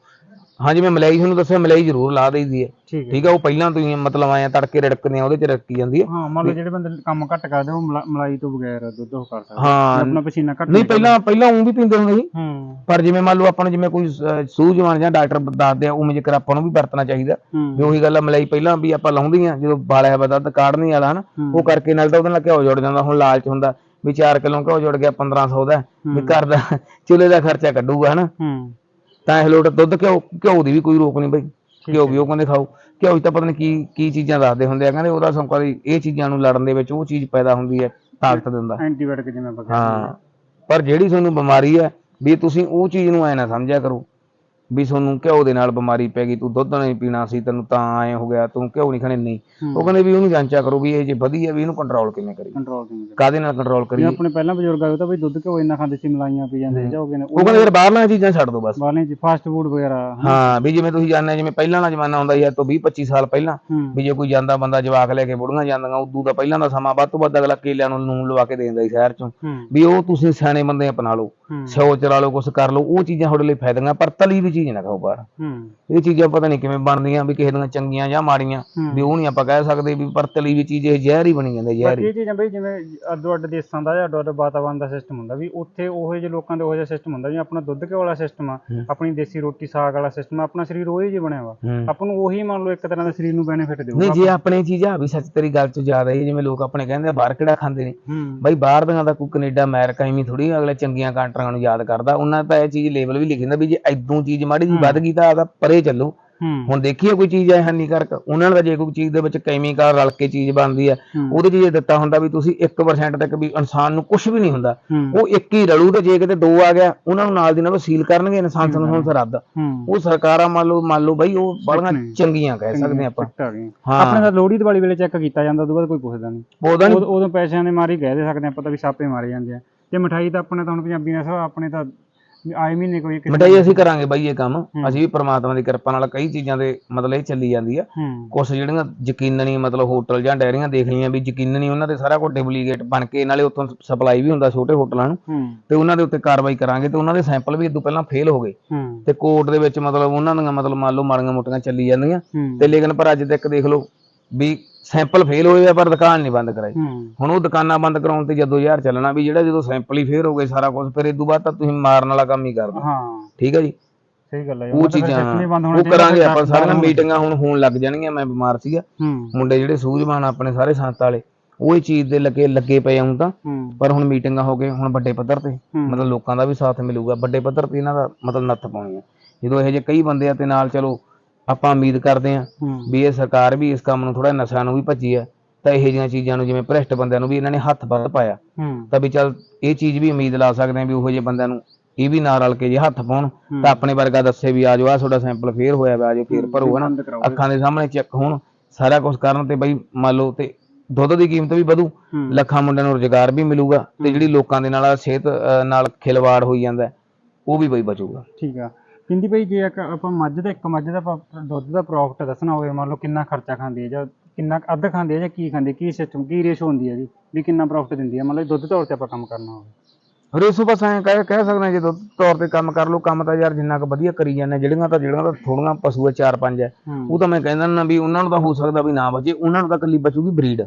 ਹਾਂਜੀ ਮੈਂ ਮਲਾਈ ਤੁਹਾਨੂੰ ਦੱਸਿਆ ਮਲਾਈ ਜ਼ਰੂਰ ਲਾ ਦੇਈਦੀ ਹੈ। ਠੀਕ ਹੈ ਠੀਕ ਹੈ ਉਹ ਪਹਿਲਾਂ ਤੋਂ ਹੀ ਮਤਲਬ ਆਇਆ ਤੜਕੇ ਰੜਕਦੇ ਆ ਉਹਦੇ ਚ ਰੜਕੀ ਜਾਂਦੀ ਹੈ। ਹਾਂ ਮੰਨ ਲਓ ਜਿਹੜੇ ਬੰਦੇ ਕੰਮ ਘੱਟ ਕਰਦੇ ਉਹ ਮਲਾ- ਮਲਾਈ ਤੋਂ ਬਗੈਰ ਦੁੱਧ ਉਹ ਕਰ ਸਕਦੇ ਹਾਂ। ਆਪਣਾ ਪਸੀਨਾ ਘੱਟ ਨਹੀਂ ਪਹਿਲਾਂ ਪਹਿਲਾਂ ਉਹ ਵੀ ਪੀਂਦੇ ਹੁੰਦੇ ਸੀ। ਹੂੰ। ਪਰ ਜਿਵੇਂ ਮੰਨ ਲਓ ਆਪਾਂ ਨੂੰ ਜਿਵੇਂ ਕੋਈ ਅਹ, ਸੂਝਵਾਨ ਜਾਂ ਡਾਕਟਰ ਦੱਸਦੇ ਆ ਉਵੇਂ ਜੇਕਰ ਆਪਾਂ ਨੂੰ ਵੀ ਵਰਤਣਾ ਚਾਹੀਦਾ। ਹੂੰ। ਵੀ ਉਹੀ ਗੱਲ ਆ ਮਲਾਈ ਪਹਿਲਾਂ ਵੀ ਆਪਾਂ ਲਾਉਂਦੀਆਂ ਜਦੋਂ ਬਾਲਿਆ ਵਾ ਦੁੱਧ ਕਾੜਨੀ ਵਾਲਾ ਹਨਾ। ਹੂੰ। ਉਹ ਕਰਕੇ ਨਾਲ ਤਾਂ ਉਹਦੇ ਨਾਲ ਘਿਓ ਜੁੜ ਜਾਂਦਾ ਹੁਣ ਲਾਲਚ ਹੁੰਦਾ। ਵੀ 4 ਕਿਲੋ ਘਿਓ ਜੁੜ ਗਿਆ 1500 ਦਾ ਵੀ। ਘਰ ਦਾ ਚੁੱਲ੍ਹੇ ਦਾ ਖਰਚਾ ਕੱਢੂਗਾ ਹਨਾ? ਹੂੰ। ਤਾਂ ਇਹ ਲੋਟ ਦੁੱਧ ਘਿਓ ਘਿਓ ਦੀ ਵੀ ਕੋਈ ਰੋਕ ਨਹੀਂ ਬਈ। ਘਿਓ ਵੀ ਉਹ ਕਹਿੰਦੇ ਖਾਓ। ਘਿਓ ਤਾਂ ਪਤਾ ਨਹੀਂ ਕੀ ਕੀ ਚੀਜ਼ਾਂ ਦੱਸਦੇ ਹੁੰਦੇ ਆ ਕਹਿੰਦੇ ਉਹਦਾ ਸੰਕਰੀ ਇਹ ਚੀਜ਼ਾਂ ਨੂੰ ਲੜਨ ਦੇ ਵਿੱਚ ਉਹ ਚੀਜ਼ ਪੈਦਾ ਹੁੰਦੀ ਹੈ ਤਾਕਤ ਦਿੰਦਾ। ਐਂਟੀਬਾਇਓਟਿਕ ਜਿਵੇਂ ਆਪਾਂ ਹਾਂ। ਪਰ ਜਿਹੜੀ ਤੁਹਾਨੂੰ ਬਿਮਾਰੀ ਹੈ ਵੀ ਤੁਸੀਂ ਉਹ ਚੀਜ਼ ਨੂੰ ਐ ਨਾ ਸਮਝਿਆ ਕਰੋ ਵੀ ਤੁਹਾਨੂੰ ਘਿਓ ਦੇ ਨਾਲ ਬਿਮਾਰੀ ਪੈ ਗਈ ਤੂੰ ਦੁੱਧ ਨਹੀਂ ਪੀਣਾ ਸੀ ਤੈਨੂੰ ਤਾਂ ਐ ਹੋ ਗਿਆ ਤੂੰ ਘਿਓ ਨਹੀਂ ਖਾਣੇ ਨਹੀਂ। ਉਹ ਕਹਿੰਦੇ ਵੀ ਉਹਨੂੰ ਜਾਂਚਿਆ ਕਰੋ ਵੀ ਇਹ ਜੇ ਵਧੀਆ ਵੀ ਇਹਨੂੰ ਕੰਟਰੋਲ ਕਿਵੇਂ ਕਰੀ ਕੰਟਰੋਲ ਕਿਵੇਂ ਕਰੀਏ? ਕਾਦੇ ਨਾਲ ਕੰਟਰੋਲ ਕਰੀਏ? ਆਪਣੇ ਪਹਿਲਾਂ ਬਜ਼ੁਰਗ ਆਏ ਤਾਂ ਬਈ ਦੁੱਧ ਘਿਓ ਇੰਨਾ ਖਾਂਦੇ ਸੀ ਮਲਾਈਆਂ ਪੀ ਜਾਂਦੇ ਜਾਂ ਹੋ ਗਏ ਨੇ। ਉਹ ਕਹਿੰਦੇ ਯਾਰ ਬਾਹਰਲੀਆਂ ਚੀਜ਼ਾਂ ਛੱਡ ਦੋ ਬਸ। ਬਾਲੇ ਚ ਫਾਸਟ ਫੂਡ ਵਗੈਰਾ ਹਾਂ ਵੀ ਜਿਵੇਂ ਤੁਸੀਂ ਜਾਣਦੇ ਜਿਵੇਂ ਪਹਿਲਾਂ ਵਾਲਾ ਜ਼ਮਾਨਾ ਹੁੰਦਾ ਅੱਜ ਤੋਂ 20 25 ਸਾਲ ਪਹਿਲਾਂ ਵੀ ਜੇ ਕੋਈ ਜਾਂਦਾ ਬੰਦਾ ਜਵਾਕ ਲੈ ਕੇ ਬੁੜੀਆਂ ਜਾਂਦੀਆਂ ਉਦੋਂ ਦਾ ਪਹਿਲਾਂ ਦਾ ਸਮਾਂ ਵੱਧ ਤੋਂ ਵੱਧ ਅਗਲਾ ਕੇਲਿਆਂ ਨੂੰ ਨੂਨ ਲਵਾ ਕੇ ਦੇ ਦਿੰਦਾ ਸੀ ਸ਼ਹਿਰ ਚੋਂ। ਵੀ ਉਹ ਤੁਸੀਂ ਸਿਆਣੇ ਬੰਦੇ ਅਪਣਾ ਲਓ ਹੂੰ। ਸਿਓ ਚਲਾ ਲਓ ਕੁਛ ਕਰ ਲਓ ਉਹ ਚੀਜ਼ਾਂ ਤੁਹਾਡੇ ਲਈ ਫਾਇਦੀਆਂ ਪਰ ਤਲੀ ਵੀ ਚੀਜ਼ ਨਾ ਖਾਓ ਬਾਹਰ। ਹੂੰ। ਇਹ ਚੀਜ਼ਾਂ ਪਤਾ ਨਹੀਂ ਕਿਵੇਂ ਬਣਦੀਆਂ ਵੀ ਕਿਸੇ ਦੀਆਂ ਚੰਗੀਆਂ ਜਾਂ ਮਾੜੀਆਂ। ਵੀ ਉਹ ਨਹੀਂ ਆਪਾਂ ਕਹਿ ਸਕਦੇ ਵੀ ਪਰ ਤਲੀ ਵੀ ਚੀਜ਼ ਇਹ ਜ਼ਹਿਰ ਹੀ ਬਣੀ ਜਾਂਦੀ ਜ਼ਹਿਰ ਬਾਕੀ ਇਹ ਚੀਜ਼ਾਂ ਬਈ ਜਿਵੇਂ ਅੱਡੋ ਅੱਡ ਦੇਸ਼ਾਂ ਦਾ ਜਾਂ ਅੱਡੋ ਅੱਡ ਵਾਤਾਵਰਨ ਦਾ ਸਿਸਟਮ ਹੁੰਦਾ ਵੀ ਉੱਥੇ ਉਹੋ ਜਿਹੇ ਲੋਕਾਂ ਦੇ ਉਹੋ ਜਿਹਾ ਸਿਸਟਮ ਹੁੰਦਾ ਜਿਵੇਂ ਆਪਣਾ ਦੁੱਧ ਘਿਓ ਵਾਲਾ ਸਿਸਟਮ ਆ। ਆਪਣੀ ਦੇਸੀ ਰੋਟੀ ਸਾਗ ਵਾਲਾ ਸਿਸਟਮ ਆਪਣਾ ਸਰੀਰ ਉਹੀ ਜਿਹਾ ਬਣਿਆ ਵਾ। ਆਪਾਂ ਨੂੰ ਉਹੀ ਮੰਨ ਲਓ ਇੱਕ ਤਰ੍ਹਾਂ ਦਾ ਸਰੀਰ ਨੂੰ ਬੈਨੀਫਿਟ ਨਹੀਂ ਦੇਊਗਾ ਜੇ ਆਪਣੇ ਚੀਜ਼ ਆ ਵੀ ਸੱਚ ਤੇਰੀ ਗੱਲ ਚ ਜ਼ਿਆਦਾ ਹੈ ਜਿਵੇਂ ਲੋਕ ਆਪਣੇ ਕਹਿੰਦੇ ਆ ਬਾਹਰ ਕਿਹੜਾ ਖਾਂਦੇ ਨੇ। ਬਈ ਬਾਹਰ ਦੀਆਂ ਦਾ ਕੋਈ ਕੈਨੇਡਾ ਅਮਰੀਕਾ ਐਵੇਂ ਥੋੜੀ ਅਗਲੇ ਚੰਗੀਆਂ ਕੰਟਰੀਆਂ ਨੂੰ ਯਾਦ ਕਰਦਾ ਉਹਨਾਂ ਦਾ ਇਹ ਚੀਜ਼ ਲੇਬਲ ਵੀ ਲਿਖਿੰਦਾ ਵੀ ਜੇ ਐਦੋਂ ਚੀਜ਼ ਮਾੜੀ ਜੀ ਵੱਧ ਗਈ ਤਾਂ ਆਦਾ ਪਰੇ ਚੱਲੋ। ਹੁਣ ਦੇਖੀਏ ਕੋਈ ਚੀਜ਼ ਹੈ ਹਾਨੀਕਾਰਕ। ਉਹਨਾਂ ਦਾ ਜੇ ਕੋਈ ਚੀਜ਼ ਦੇ ਵਿੱਚ ਕੈਮੀਕਲ ਰਲ ਕੇ ਚੀਜ਼ ਬਣਦੀ ਹੈ ਹੂੰ। ਉਹਦੇ 'ਚ ਜੇ ਦਿੱਤਾ ਹੁੰਦਾ ਵੀ ਤੁਸੀਂ 1% ਤੱਕ ਵੀ ਇਨਸਾਨ ਨੂੰ ਕੁਝ ਵੀ ਨਹੀਂ ਹੁੰਦਾ। ਉਹ ਇੱਕ ਹੀ ਰਲੂ ਤੇ ਜੇ ਕਿਤੇ ਦੋ ਆ ਗਿਆ ਉਹਨਾਂ ਨੂੰ ਨਾਲ ਦੀ ਨਾਲ ਸੀਲ ਕਰਨਗੇ ਇਨਸਾਨ ਨੂੰ ਰੱਦ। ਹੂੰ। ਉਹ ਸਰਕਾਰਾਂ ਮੰਨ ਲਓ ਮੰਨ ਲਓ ਬਈ ਉਹ ਬੜੀਆਂ। ਚੰਗੀਆਂ ਕਹਿ ਸਕਦੇ ਆਪਾਂ। ਆ। ਆਪਣੇ ਤਾਂ ਲੋਹੜੀ ਦੀਵਾਲੀ ਵੇਲੇ ਚੈੱਕ ਕੀਤਾ ਜਾਂਦਾ ਉਦੋਂ ਬਾਅਦ ਕੋਈ ਪੁੱਛਦਾ ਨਹੀਂ ਨਹੀਂ ਉਦੋਂ ਪੈਸਿਆਂ ਦੇ ਮਾਰੀ ਕਹਿ ਦੇ ਸਕਦੇ ਆਪਾਂ ਤਾਂ ਵੀ ਛਾਪੇ ਮਾਰੇ ਜਾਂਦੇ ਆ। ਤੇ ਮਠਾਈ ਤਾਂ ਆਪਣੇ ਤਾਂ ਹੁਣ ਪੰਜਾਬੀ ਨੇ ਸਭ ਆਪਣੇ ਤਾਂ ਆਏ ਮਹੀਨੇ ਕੋਈ ਕਿਸੇ ਮਟਾਈ ਅਸੀਂ ਕਰਾਂਗੇ ਬਾਈ ਇਹ ਕੰਮ। ਅਸੀਂ ਵੀ ਪ੍ਰਮਾਤਮਾ ਦੀ ਕਿਰਪਾ ਨਾਲ ਕਈ ਚੀਜ਼ਾਂ ਦੇ ਮਤਲਬ ਇਹ ਚੱਲੀ ਜਾਂਦੀ ਆ। ਹੂੰ। ਕੁਛ ਜਿਹੜੀਆਂ ਯਕੀਨਨੀ ਮਤਲਬ ਹੋਟਲ ਜਾਂ ਡੈਰੀਆਂ ਦੇਖ ਲਈਆਂ ਵੀ ਯਕੀਨਨੀ ਉਹਨਾਂ ਦੇ ਸਾਰਾ ਕੁਝ ਡੁਪਲੀਕੇਟ ਬਣ ਕੇ ਨਾਲੇ ਉੱਥੋਂ ਸਪਲਾਈ ਵੀ ਹੁੰਦਾ ਛੋਟੇ ਹੋਟਲਾਂ ਨੂੰ। ਹੂੰ। ਤੇ ਉਹਨਾਂ ਦੇ ਉੱਤੇ ਕਾਰਵਾਈ ਕਰਾਂਗੇ ਤੇ ਉਹਨਾਂ ਦੇ ਸੈਂਪਲ ਵੀ ਇਦੋਂ ਪਹਿਲਾਂ ਫੇਲ ਹੋ ਗਏ। ਹੂੰ। ਤੇ ਕੋਰਟ ਦੇ ਵਿੱਚ ਮਤਲਬ ਉਹਨਾਂ ਦੀਆਂ ਮਤਲਬ ਮੰਨ ਲਓ ਮਾੜੀਆਂ ਮੋਟੀਆਂ ਚੱਲੀ ਜਾਂਦੀਆਂ। ਹੂੰ। ਤੇ ਲੇਕਿਨ ਪਰ ਅੱਜ ਤੱਕ ਦੇਖ ਲਓ ਵੀ ਸੈਂਪਲ ਫੇਲ ਹੋਏ ਆ ਪਰ ਦੁਕਾਨ ਨਹੀਂ ਬੰਦ ਕਰਾਈ। ਹੁਣ ਉਹ ਦੁਕਾਨਾਂ ਬੰਦ ਕਰਾਉਣ ਤੇ ਜਦੋਂ ਯਾਰ ਚੱਲਣਾ ਵੀ ਜਿਹੜਾ ਜਦੋਂ ਸੈਂਪਲ ਹੀ ਫੇਲ ਹੋ ਗਏ ਸਾਰਾ ਕੁਝ ਫਿਰ ਇਦੋਂ ਬਾਅਦ ਤਾਂ ਤੁਸੀਂ ਮਾਰਨ ਵਾਲਾ ਕੰਮ ਹੀ ਕਰਦੇ ਹਾਂ। ਠੀਕ ਹੈ ਜੀ? ਸਹੀ ਗੱਲ ਹੈ ਉਹ ਚੀਜ਼ਾਂ ਉਹ ਕਰਾਂਗੇ ਆਪਾਂ ਸਾਰੀਆਂ ਮੀਟਿੰਗਾਂ ਹੁਣ ਹੋਣ ਲੱਗ ਜਾਣਗੀਆਂ ਮੈਂ ਬਿਮਾਰ ਸੀਗਾ। ਮੁੰਡੇ ਜਿਹੜੇ ਸੂਝਵਾਨ ਆਪਣੇ ਸਾਰੇ ਸੰਸਥ ਵਾਲੇ ਉਹ ਇਹ ਚੀਜ਼ ਦੇ ਲੱਗੇ ਲੱਗੇ ਪਏ ਹੁਣ ਤਾਂ। ਪਰ ਹੁਣ ਮੀਟਿੰਗਾਂ ਹੋ ਗਏ ਹੁਣ ਵੱਡੇ ਪੱਧਰ ਤੇ। ਮਤਲਬ ਲੋਕਾਂ ਦਾ ਵੀ ਸਾਥ ਮਿਲੂਗਾ। ਵੱਡੇ ਪੱਧਰ ਤੇ ਇਹਨਾਂ ਦਾ ਮਤਲਬ ਨੱਥ ਪਾਉਣੀ ਹੈ ਜਦੋਂ ਇਹੋ ਜਿਹੇ ਕਈ ਬੰਦੇ ਆ ਤੇ ਨਾਲ ਚਲੋ ਆਪਾਂ ਉਮੀਦ ਕਰਦੇ ਹਾਂ ਹੂੰ। ਵੀ ਇਹ ਸਰਕਾਰ ਵੀ ਇਸ ਕੰਮ ਨੂੰ ਥੋੜਾ ਨਸ਼ਿਆਂ ਨੂੰ ਵੀ ਭੱਜੀ ਹੈ ਤਾਂ ਇਹੋ ਜਿਹੀਆਂ ਚੀਜ਼ਾਂ ਨੂੰ ਜਿਵੇਂ ਭ੍ਰਿਸ਼ਟ ਬੰਦਿਆਂ ਨੂੰ ਵੀ ਇਹਨਾਂ ਨੇ ਹੱਥ ਵੱਧ ਪਾਇਆ। ਹੂੰ। ਤਾਂ ਵੀ ਚੱਲ ਇਹ ਚੀਜ਼ ਵੀ ਉਮੀਦ ਲਾ ਸਕਦੇ ਹਾਂ ਵੀ ਉਹੋ ਜਿਹੇ ਬੰਦਿਆਂ ਨੂੰ ਇਹ ਵੀ ਨਾਲ ਰਲ ਕੇ ਜੇ ਹੱਥ ਪਾਉਣ ਤਾਂ ਆਪਣੇ ਵਰਗਾ ਦੱਸੇ ਵੀ ਆਜੋ ਆ ਤੁਹਾਡਾ ਸੈਂਪਲ ਫੇਰ ਹੋਇਆ ਵਾ ਆਜੋ ਫੇਰ ਭਰੋ ਹਨਾ? ਅੱਖਾਂ ਦੇ ਸਾਹਮਣੇ ਚੈੱਕ ਹੋਣ ਸਾਰਾ ਕੁਝ ਕਰਨ ਤੇ ਬਈ ਮੰਨ ਲਓ ਤੇ ਦੁੱਧ ਦੀ ਕੀਮਤ ਵੀ ਵਧੂ ਲੱਖਾਂ ਮੁੰਡਿਆਂ ਨੂੰ ਰੁਜ਼ਗਾਰ ਵੀ ਮਿਲੂਗਾ ਤੇ ਜਿਹੜੀ ਲੋਕਾਂ ਦੇ ਨਾਲ ਸਿਹਤ ਅਹ, ਨਾਲ ਖਿਲਵਾੜ ਹੋਈ ਜਾਂਦਾ ਹੈ, ਉਹ ਵੀ ਬਈ ਬਚੂਗਾ। ਠੀਕ ਆ। ਕਹਿੰਦੀ ਭਾਈ ਜੇ ਇੱਕ ਆਪਾਂ ਮੱਝ ਦਾ, ਇੱਕ ਮੱਝ ਦਾ ਆਪਾਂ ਦੁੱਧ ਦਾ ਪ੍ਰੋਫਿਟ ਦੱਸਣਾ ਹੋਵੇ, ਮੰਨ ਲਓ ਕਿੰਨਾ ਖਰਚਾ ਖਾਂਦੀ ਹੈ ਜਾਂ ਕਿੰਨਾ ਕੁ ਅੱਧ ਖਾਂਦੀ ਹੈ ਜਾਂ ਕੀ ਖਾਂਦੀ ਹੈ, ਕੀ ਸਿਸਟਮ ਕੀ ਰੇਸ਼ੋ ਹੁੰਦੀ ਹੈ ਜੀ, ਵੀ ਕਿੰਨਾ ਪ੍ਰੋਫਿਟ ਦਿੰਦੀ ਹੈ। ਮੰਨ ਲਓ ਦੁੱਧ ਤੌਰ ਤੇ ਆਪਾਂ ਕੰਮ ਕਰਨਾ ਹੋਵੇ। ਰੇਸੂ ਬਸ ਐਂ ਕਹਿ ਕਹਿ ਸਕਦੇ ਜੇ ਤੌਰ ਤੇ ਕੰਮ ਕਰ ਲਓ ਕੰਮ ਤਾਂ ਯਾਰ ਜਿੰਨਾ ਕੁ ਵਧੀਆ ਕਰੀ ਜਾਂਦੇ ਜਿਹੜੀਆਂ ਤਾਂ ਜਿਹੜੀਆਂ ਤਾਂ ਥੋੜੀਆਂ ਪਸ਼ੂ ਆ ਚਾਰ ਪੰਜ ਹੂੰ। ਉਹ ਤਾਂ ਮੈਂ ਕਹਿੰਦਾ ਨਾ ਵੀ ਉਹਨਾਂ ਨੂੰ ਤਾਂ ਹੋ ਸਕਦਾ ਵੀ ਨਾ ਬਚੇ ਉਹਨਾਂ ਨੂੰ ਤਾਂ ਇਕੱਲੀ ਬਚੂਗੀ ਬਰੀਡ।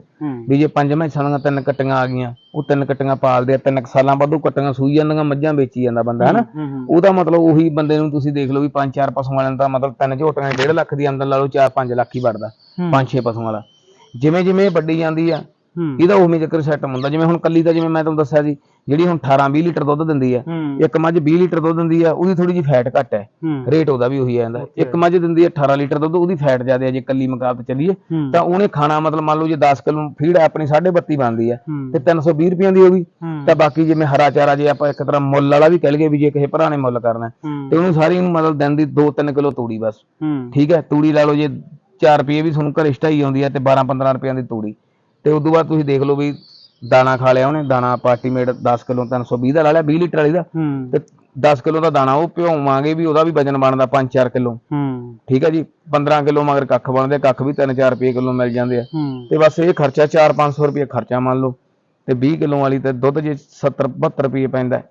ਵੀ ਜੇ ਪੰਜ ਮੈਸਾਂ ਦੀਆਂ ਤਿੰਨ ਕੱਟੀਆਂ ਆ ਗਈਆਂ ਉਹ ਤਿੰਨ ਕੱਟੀਆਂ ਪਾਲਦੇ ਆ ਤਿੰਨ ਸਾਲਾਂ ਬਾਅਦ ਉਹ ਕੱਟੀਆਂ ਸੂਈ ਜਾਂਦੀਆਂ ਮੱਝਾਂ ਵੇਚੀ ਜਾਂਦਾ ਬੰਦਾ ਹਨਾ? ਉਹਦਾ ਮਤਲਬ ਉਹੀ ਬੰਦੇ ਨੂੰ ਤੁਸੀਂ ਦੇਖ ਲਓ ਵੀ ਪੰਜ ਚਾਰ ਪਸ਼ੂਆਂ ਵਾਲਿਆਂ ਦਾ ਮਤਲਬ ਤਿੰਨ ਝੋਟੀਆਂ 1.5 ਲੱਖ ਦੀ ਆਮਦਨ ਲਾ ਲਓ 4-5 ਲੱਖ ਹੀ ਵੜਦਾ। ਪੰਜ ਛੇ ਪਸ਼ੂਆਂ ਵਾਲਾ। ਜਿਵੇਂ ਜਿਵੇਂ ਵੱਡੀ ਜਾਂਦੀ ਆ ਇਹਦਾ ਉਵੇਂ ਚੱਕਰ ਸੈੱਟ ਹੁੰਦਾ। ਜਿਵੇਂ ਹੁਣ ਕੱਲੀ ਦਾ ਜਿਵੇਂ ਮੈਂ ਤੁਹਾਨੂੰ ਦੱਸਿਆ ਸੀ ਜਿਹੜੀ ਹੁਣ 18-20 ਲੀਟਰ ਦੁੱਧ ਦਿੰਦੀ ਹੂੰ। ਇੱਕ ਮੱਝ 20 ਲੀਟਰ ਦੁੱਧ ਦਿੰਦੀ ਆ ਉਹਦੀ ਥੋੜੀ ਜਿਹੀ ਫੈਟ ਘੱਟ ਹੈ। ਹੂੰ। ਰੇਟ ਉਹਦਾ ਵੀ ਉਹੀ ਆ ਜਾਂਦਾ। ਇੱਕ ਮੱਝ ਦਿੰਦੀ ਆ 18 ਲੀਟਰ ਦੁੱਧ ਉਹਦੀ ਫੈਟ ਜ਼ਿਆਦਾ ਹੈ ਜੇ ਕੱਲੀ ਮੁਕਾਬਲੇ ਚੱਲੀਏ। ਹੂੰ। ਤਾਂ ਉਹਨੇ ਖਾਣਾ ਮਤਲਬ ਮੰਨ ਲਓ ਜੇ 10 ਕਿਲੋ ਫੀਡ ਆਪਣੀ 32.5 ਬਣਦੀ ਹੂੰ। ਤੇ 320 ਰੁਪਈਆਂ ਦੀ ਹੋ ਗਈ। ਹੂੰ। ਤਾਂ ਬਾਕੀ ਜਿਵੇਂ ਹਰਾ ਚਾਰਾ ਜੇ ਆਪਾਂ ਇੱਕ ਤਰ੍ਹਾਂ ਮੁੱਲ ਵਾਲਾ ਵੀ ਕਹਿ ਲਈਏ ਵੀ ਜੇ ਕਿਸੇ ਭਰਾ ਨੇ ਮੁੱਲ ਕਰਨਾ ਹੈ, ਹੂੰ ਤੇ ਉਹਨੂੰ ਸਾਰੀ ਨੂੰ ਮਤਲਬ ਦਿਨ ਦੀ 2-3 ਕਿਲੋ ਤੂੜੀ ਬਸ। ਹੂੰ। ਠੀਕ ਹੈ ਤੂੜੀ ਲਾ ਲਓ ਜੇ 4 ਰੁਪਏ ਵੀ ਤੁਹਾਨੂੰ ਘਰੇ ਸਟਾਈ ਆਉਂਦੀ ਹੈ ਤੇ 12-15 ਰੁਪਈਆਂ ਦੀ ਤੂੜੀ। ਤੇ ਉਦੋਂ ਬਾਅਦ ਤੁਸੀਂ ਦੇਖ ਲਓ ਵੀ ਦਾਣਾ ਖਾ ਲਿਆ ਉਹਨੇ ਦਾਣਾ ਪਾਰਟੀ ਮੇਡ 10 ਕਿਲੋ 320 ਦਾ ਲਾ ਲਿਆ 20 ਲੀਟਰ ਵਾਲੀ ਦਾ। ਤੇ 10 ਕਿਲੋ ਦਾ ਦਾਣਾ ਉਹ ਭਿਉਵਾਂਗੇ ਵੀ ਉਹਦਾ ਵੀ ਵਜਨ ਬਣਦਾ 5-4 ਕਿਲੋ। ਠੀਕ ਹੈ ਜੀ 15 ਕਿਲੋ ਮਗਰ ਕੱਖ ਬਣਦੇ ਕੱਖ ਵੀ 3-4 ਰੁਪਏ ਕਿਲੋ ਮਿਲ ਜਾਂਦੇ ਆ। ਤੇ ਬਸ ਇਹ ਖਰਚਾ 4-500 ਰੁਪਏ ਖਰਚਾ ਮੰਨ ਲਓ ਤੇ 20 ਕਿਲੋ ਵਾਲੀ ਤੇ ਦੁੱਧ ਜੇ 70-72 ਰੁਪਏ ਪੈਂਦਾ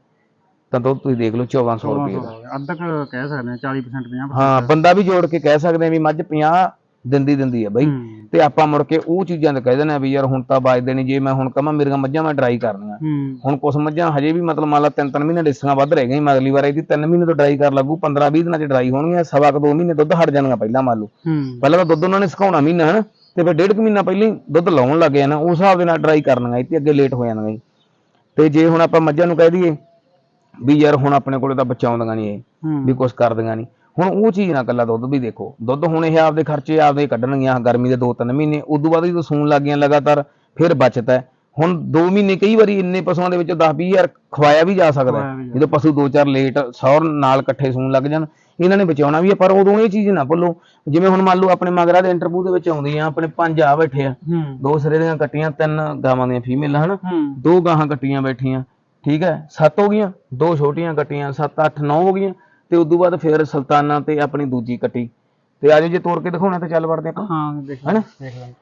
ਤਾਂ ਦੁੱਧ ਤੁਸੀਂ ਦੇਖ ਲਓ 1400 ਰੁਪਏ ਦਾ। ਅੱਧ ਕਹਿ ਸਕਦੇ ਹਾਂ 40% 50% ਹਾਂ ਬੰਦਾ ਵੀ ਜੋੜ ਕੇ ਕਹਿ ਸਕਦੇ ਆ ਵੀ ਮੱਝ 50 ਦਿੰਦੀ ਦਿੰਦੀ ਆ ਬਈ। ਤੇ ਆਪਾਂ ਮੁੜ ਕੇ ਉਹ ਚੀਜ਼ਾਂ ਤੇ ਕਹਿ ਦਿੰਦੇ ਆ ਵੀ ਯਾਰ ਹੁਣ ਤਾਂ ਬਾਜਦੇ ਨਹੀਂ ਜੇ ਮੈਂ ਹੁਣ ਕਹਾਂ ਮੇਰੀਆਂ ਮੱਝਾਂ ਮੈਂ ਡਰਾਈ ਕਰਨੀਆਂ। ਹੁਣ ਕੁਛ ਮੱਝਾਂ ਹਜੇ ਵੀ ਮਤਲਬ ਮੰਨ ਲਾ ਤਿੰਨ ਤਿੰਨ ਮਹੀਨੇ ਡਿਸਕਾਂ ਵੱਧ ਰਹਿ ਗਈਆਂ ਅਗਲੀ ਵਾਰ ਇਹਦੀ ਤਿੰਨ ਮਹੀਨੇ ਤੋਂ ਡਰਾਈ ਕਰ ਲੱਗੂ 15 20 ਦਿਨਾਂ ਚ ਡਰਾਈ ਹੋਣਗੀਆਂ ਸਵਾ ਕੁ ਦੋ ਮਹੀਨੇ ਦੁੱਧ ਹਟ ਜਾਣਗਾ ਪਹਿਲਾਂ ਮੰਨ ਲਓ। ਪਹਿਲਾਂ ਤਾਂ ਦੁੱਧ ਉਹਨਾਂ ਨੇ ਸੁਕਾਉਣਾ ਮਹੀਨਾ ਹਨ? ਤੇ ਫਿਰ ਡੇਢ ਕੁ ਮਹੀਨਾ ਪਹਿਲਾਂ ਹੀ ਦੁੱਧ ਲਾਉਣ ਲੱਗੇ ਨਾ ਉਸ ਹਿਸਾਬ ਦੇ ਨਾਲ ਡਰਾਈ ਕਰਨੀਆਂ ਇਹ ਤੇ ਅੱਗੇ ਲੇਟ ਹੋ ਜਾਣਗੇ ਤੇ ਜੇ ਹੁਣ ਆਪਾਂ ਮੱਝਾਂ ਨੂੰ ਕਹਿ ਦਈਏ ਵੀ ਯਾਰ ਹੁਣ ਆਪਣੇ ਕੋਲੇ ਤਾਂ ਬਚਾਉਂਦੀਆਂ ਨਹੀਂ ਇਹ ਵੀ ਕੁਛ ਕਰਦੀਆਂ ਨਹੀਂ ਹੁਣ ਉਹ ਚੀਜ਼ ਨਾ ਕੱਲਾ ਦੁੱਧ ਵੀ ਦੇਖੋ ਦੁੱਧ ਹੁਣ ਇਹ ਆਪਦੇ ਖਰਚੇ ਆਪਦੇ ਕੱਢਣਗੀਆਂ ਗਰਮੀ ਦੇ 2-3 ਮਹੀਨੇ ਉਦੋਂ ਬਾਅਦ ਜਦੋਂ ਸੂਣ ਲੱਗ ਗਈਆਂ ਲਗਾਤਾਰ ਫਿਰ ਬਚਤ ਹੈ। ਹੁਣ 2 ਮਹੀਨੇ ਕਈ ਵਾਰੀ ਇੰਨੇ ਪਸ਼ੂਆਂ ਦੇ ਵਿੱਚ 10-20 ਹਜ਼ਾਰ ਖਵਾਇਆ ਵੀ ਜਾ ਸਕਦਾ ਜਦੋਂ ਪਸ਼ੂ 2-4 ਲੇਟ ਸੌਰ ਨਾਲ ਇਕੱਠੇ ਸੂਣ ਲੱਗ ਜਾਣ ਇਹਨਾਂ ਨੇ ਬਚਾਉਣਾ ਵੀ ਹੈ ਪਰ ਉਦੋਂ ਇਹ ਚੀਜ਼ ਨਾ ਭੁੱਲੋ। ਜਿਵੇਂ ਹੁਣ ਮੰਨ ਲਓ ਆਪਣੇ ਮਗਰਾ ਦੇ ਇੰਟਰਵਿਊ ਦੇ ਵਿੱਚ ਆਉਂਦੀਆਂ ਆਪਣੇ ਪੰਜ ਆ ਬੈਠੇ ਆ। ਦੋ ਸਿਰੇ ਦੀਆਂ ਕੱਟੀਆਂ ਤਿੰਨ ਗਾਵਾਂ ਦੀਆਂ ਫੀਮੇਲ ਹਨ? ਦੋ ਗਾਹਾਂ ਕੱਟੀਆਂ ਬੈਠੀਆਂ ਠੀਕ ਹੈ? ਸੱਤ ਹੋ ਗਈਆਂ ਦੋ ਛੋਟੀਆਂ ਕੱਟੀਆਂ ਸੱਤ ਅੱਠ ਨੌ ਹੋ ਗਈਆਂ। ਤੇ ਉਦੋਂ ਬਾਅਦ ਫਿਰ ਸੁਲਤਾਨਾ ਤੇ ਆਪਣੀ ਦੂਜੀ ਕੱਟੀ। ਤੇ ਆਜੋ ਜੇ ਤੋੜ ਕੇ ਦਿਖਾਉਣਾ ਤਾਂ ਚੱਲ ਵੜਦੇ ਆਪਾਂ। ਹਾਂ ਦੇਖ ਹਨਾ? ਦੇਖ ਲਾਂਗੇ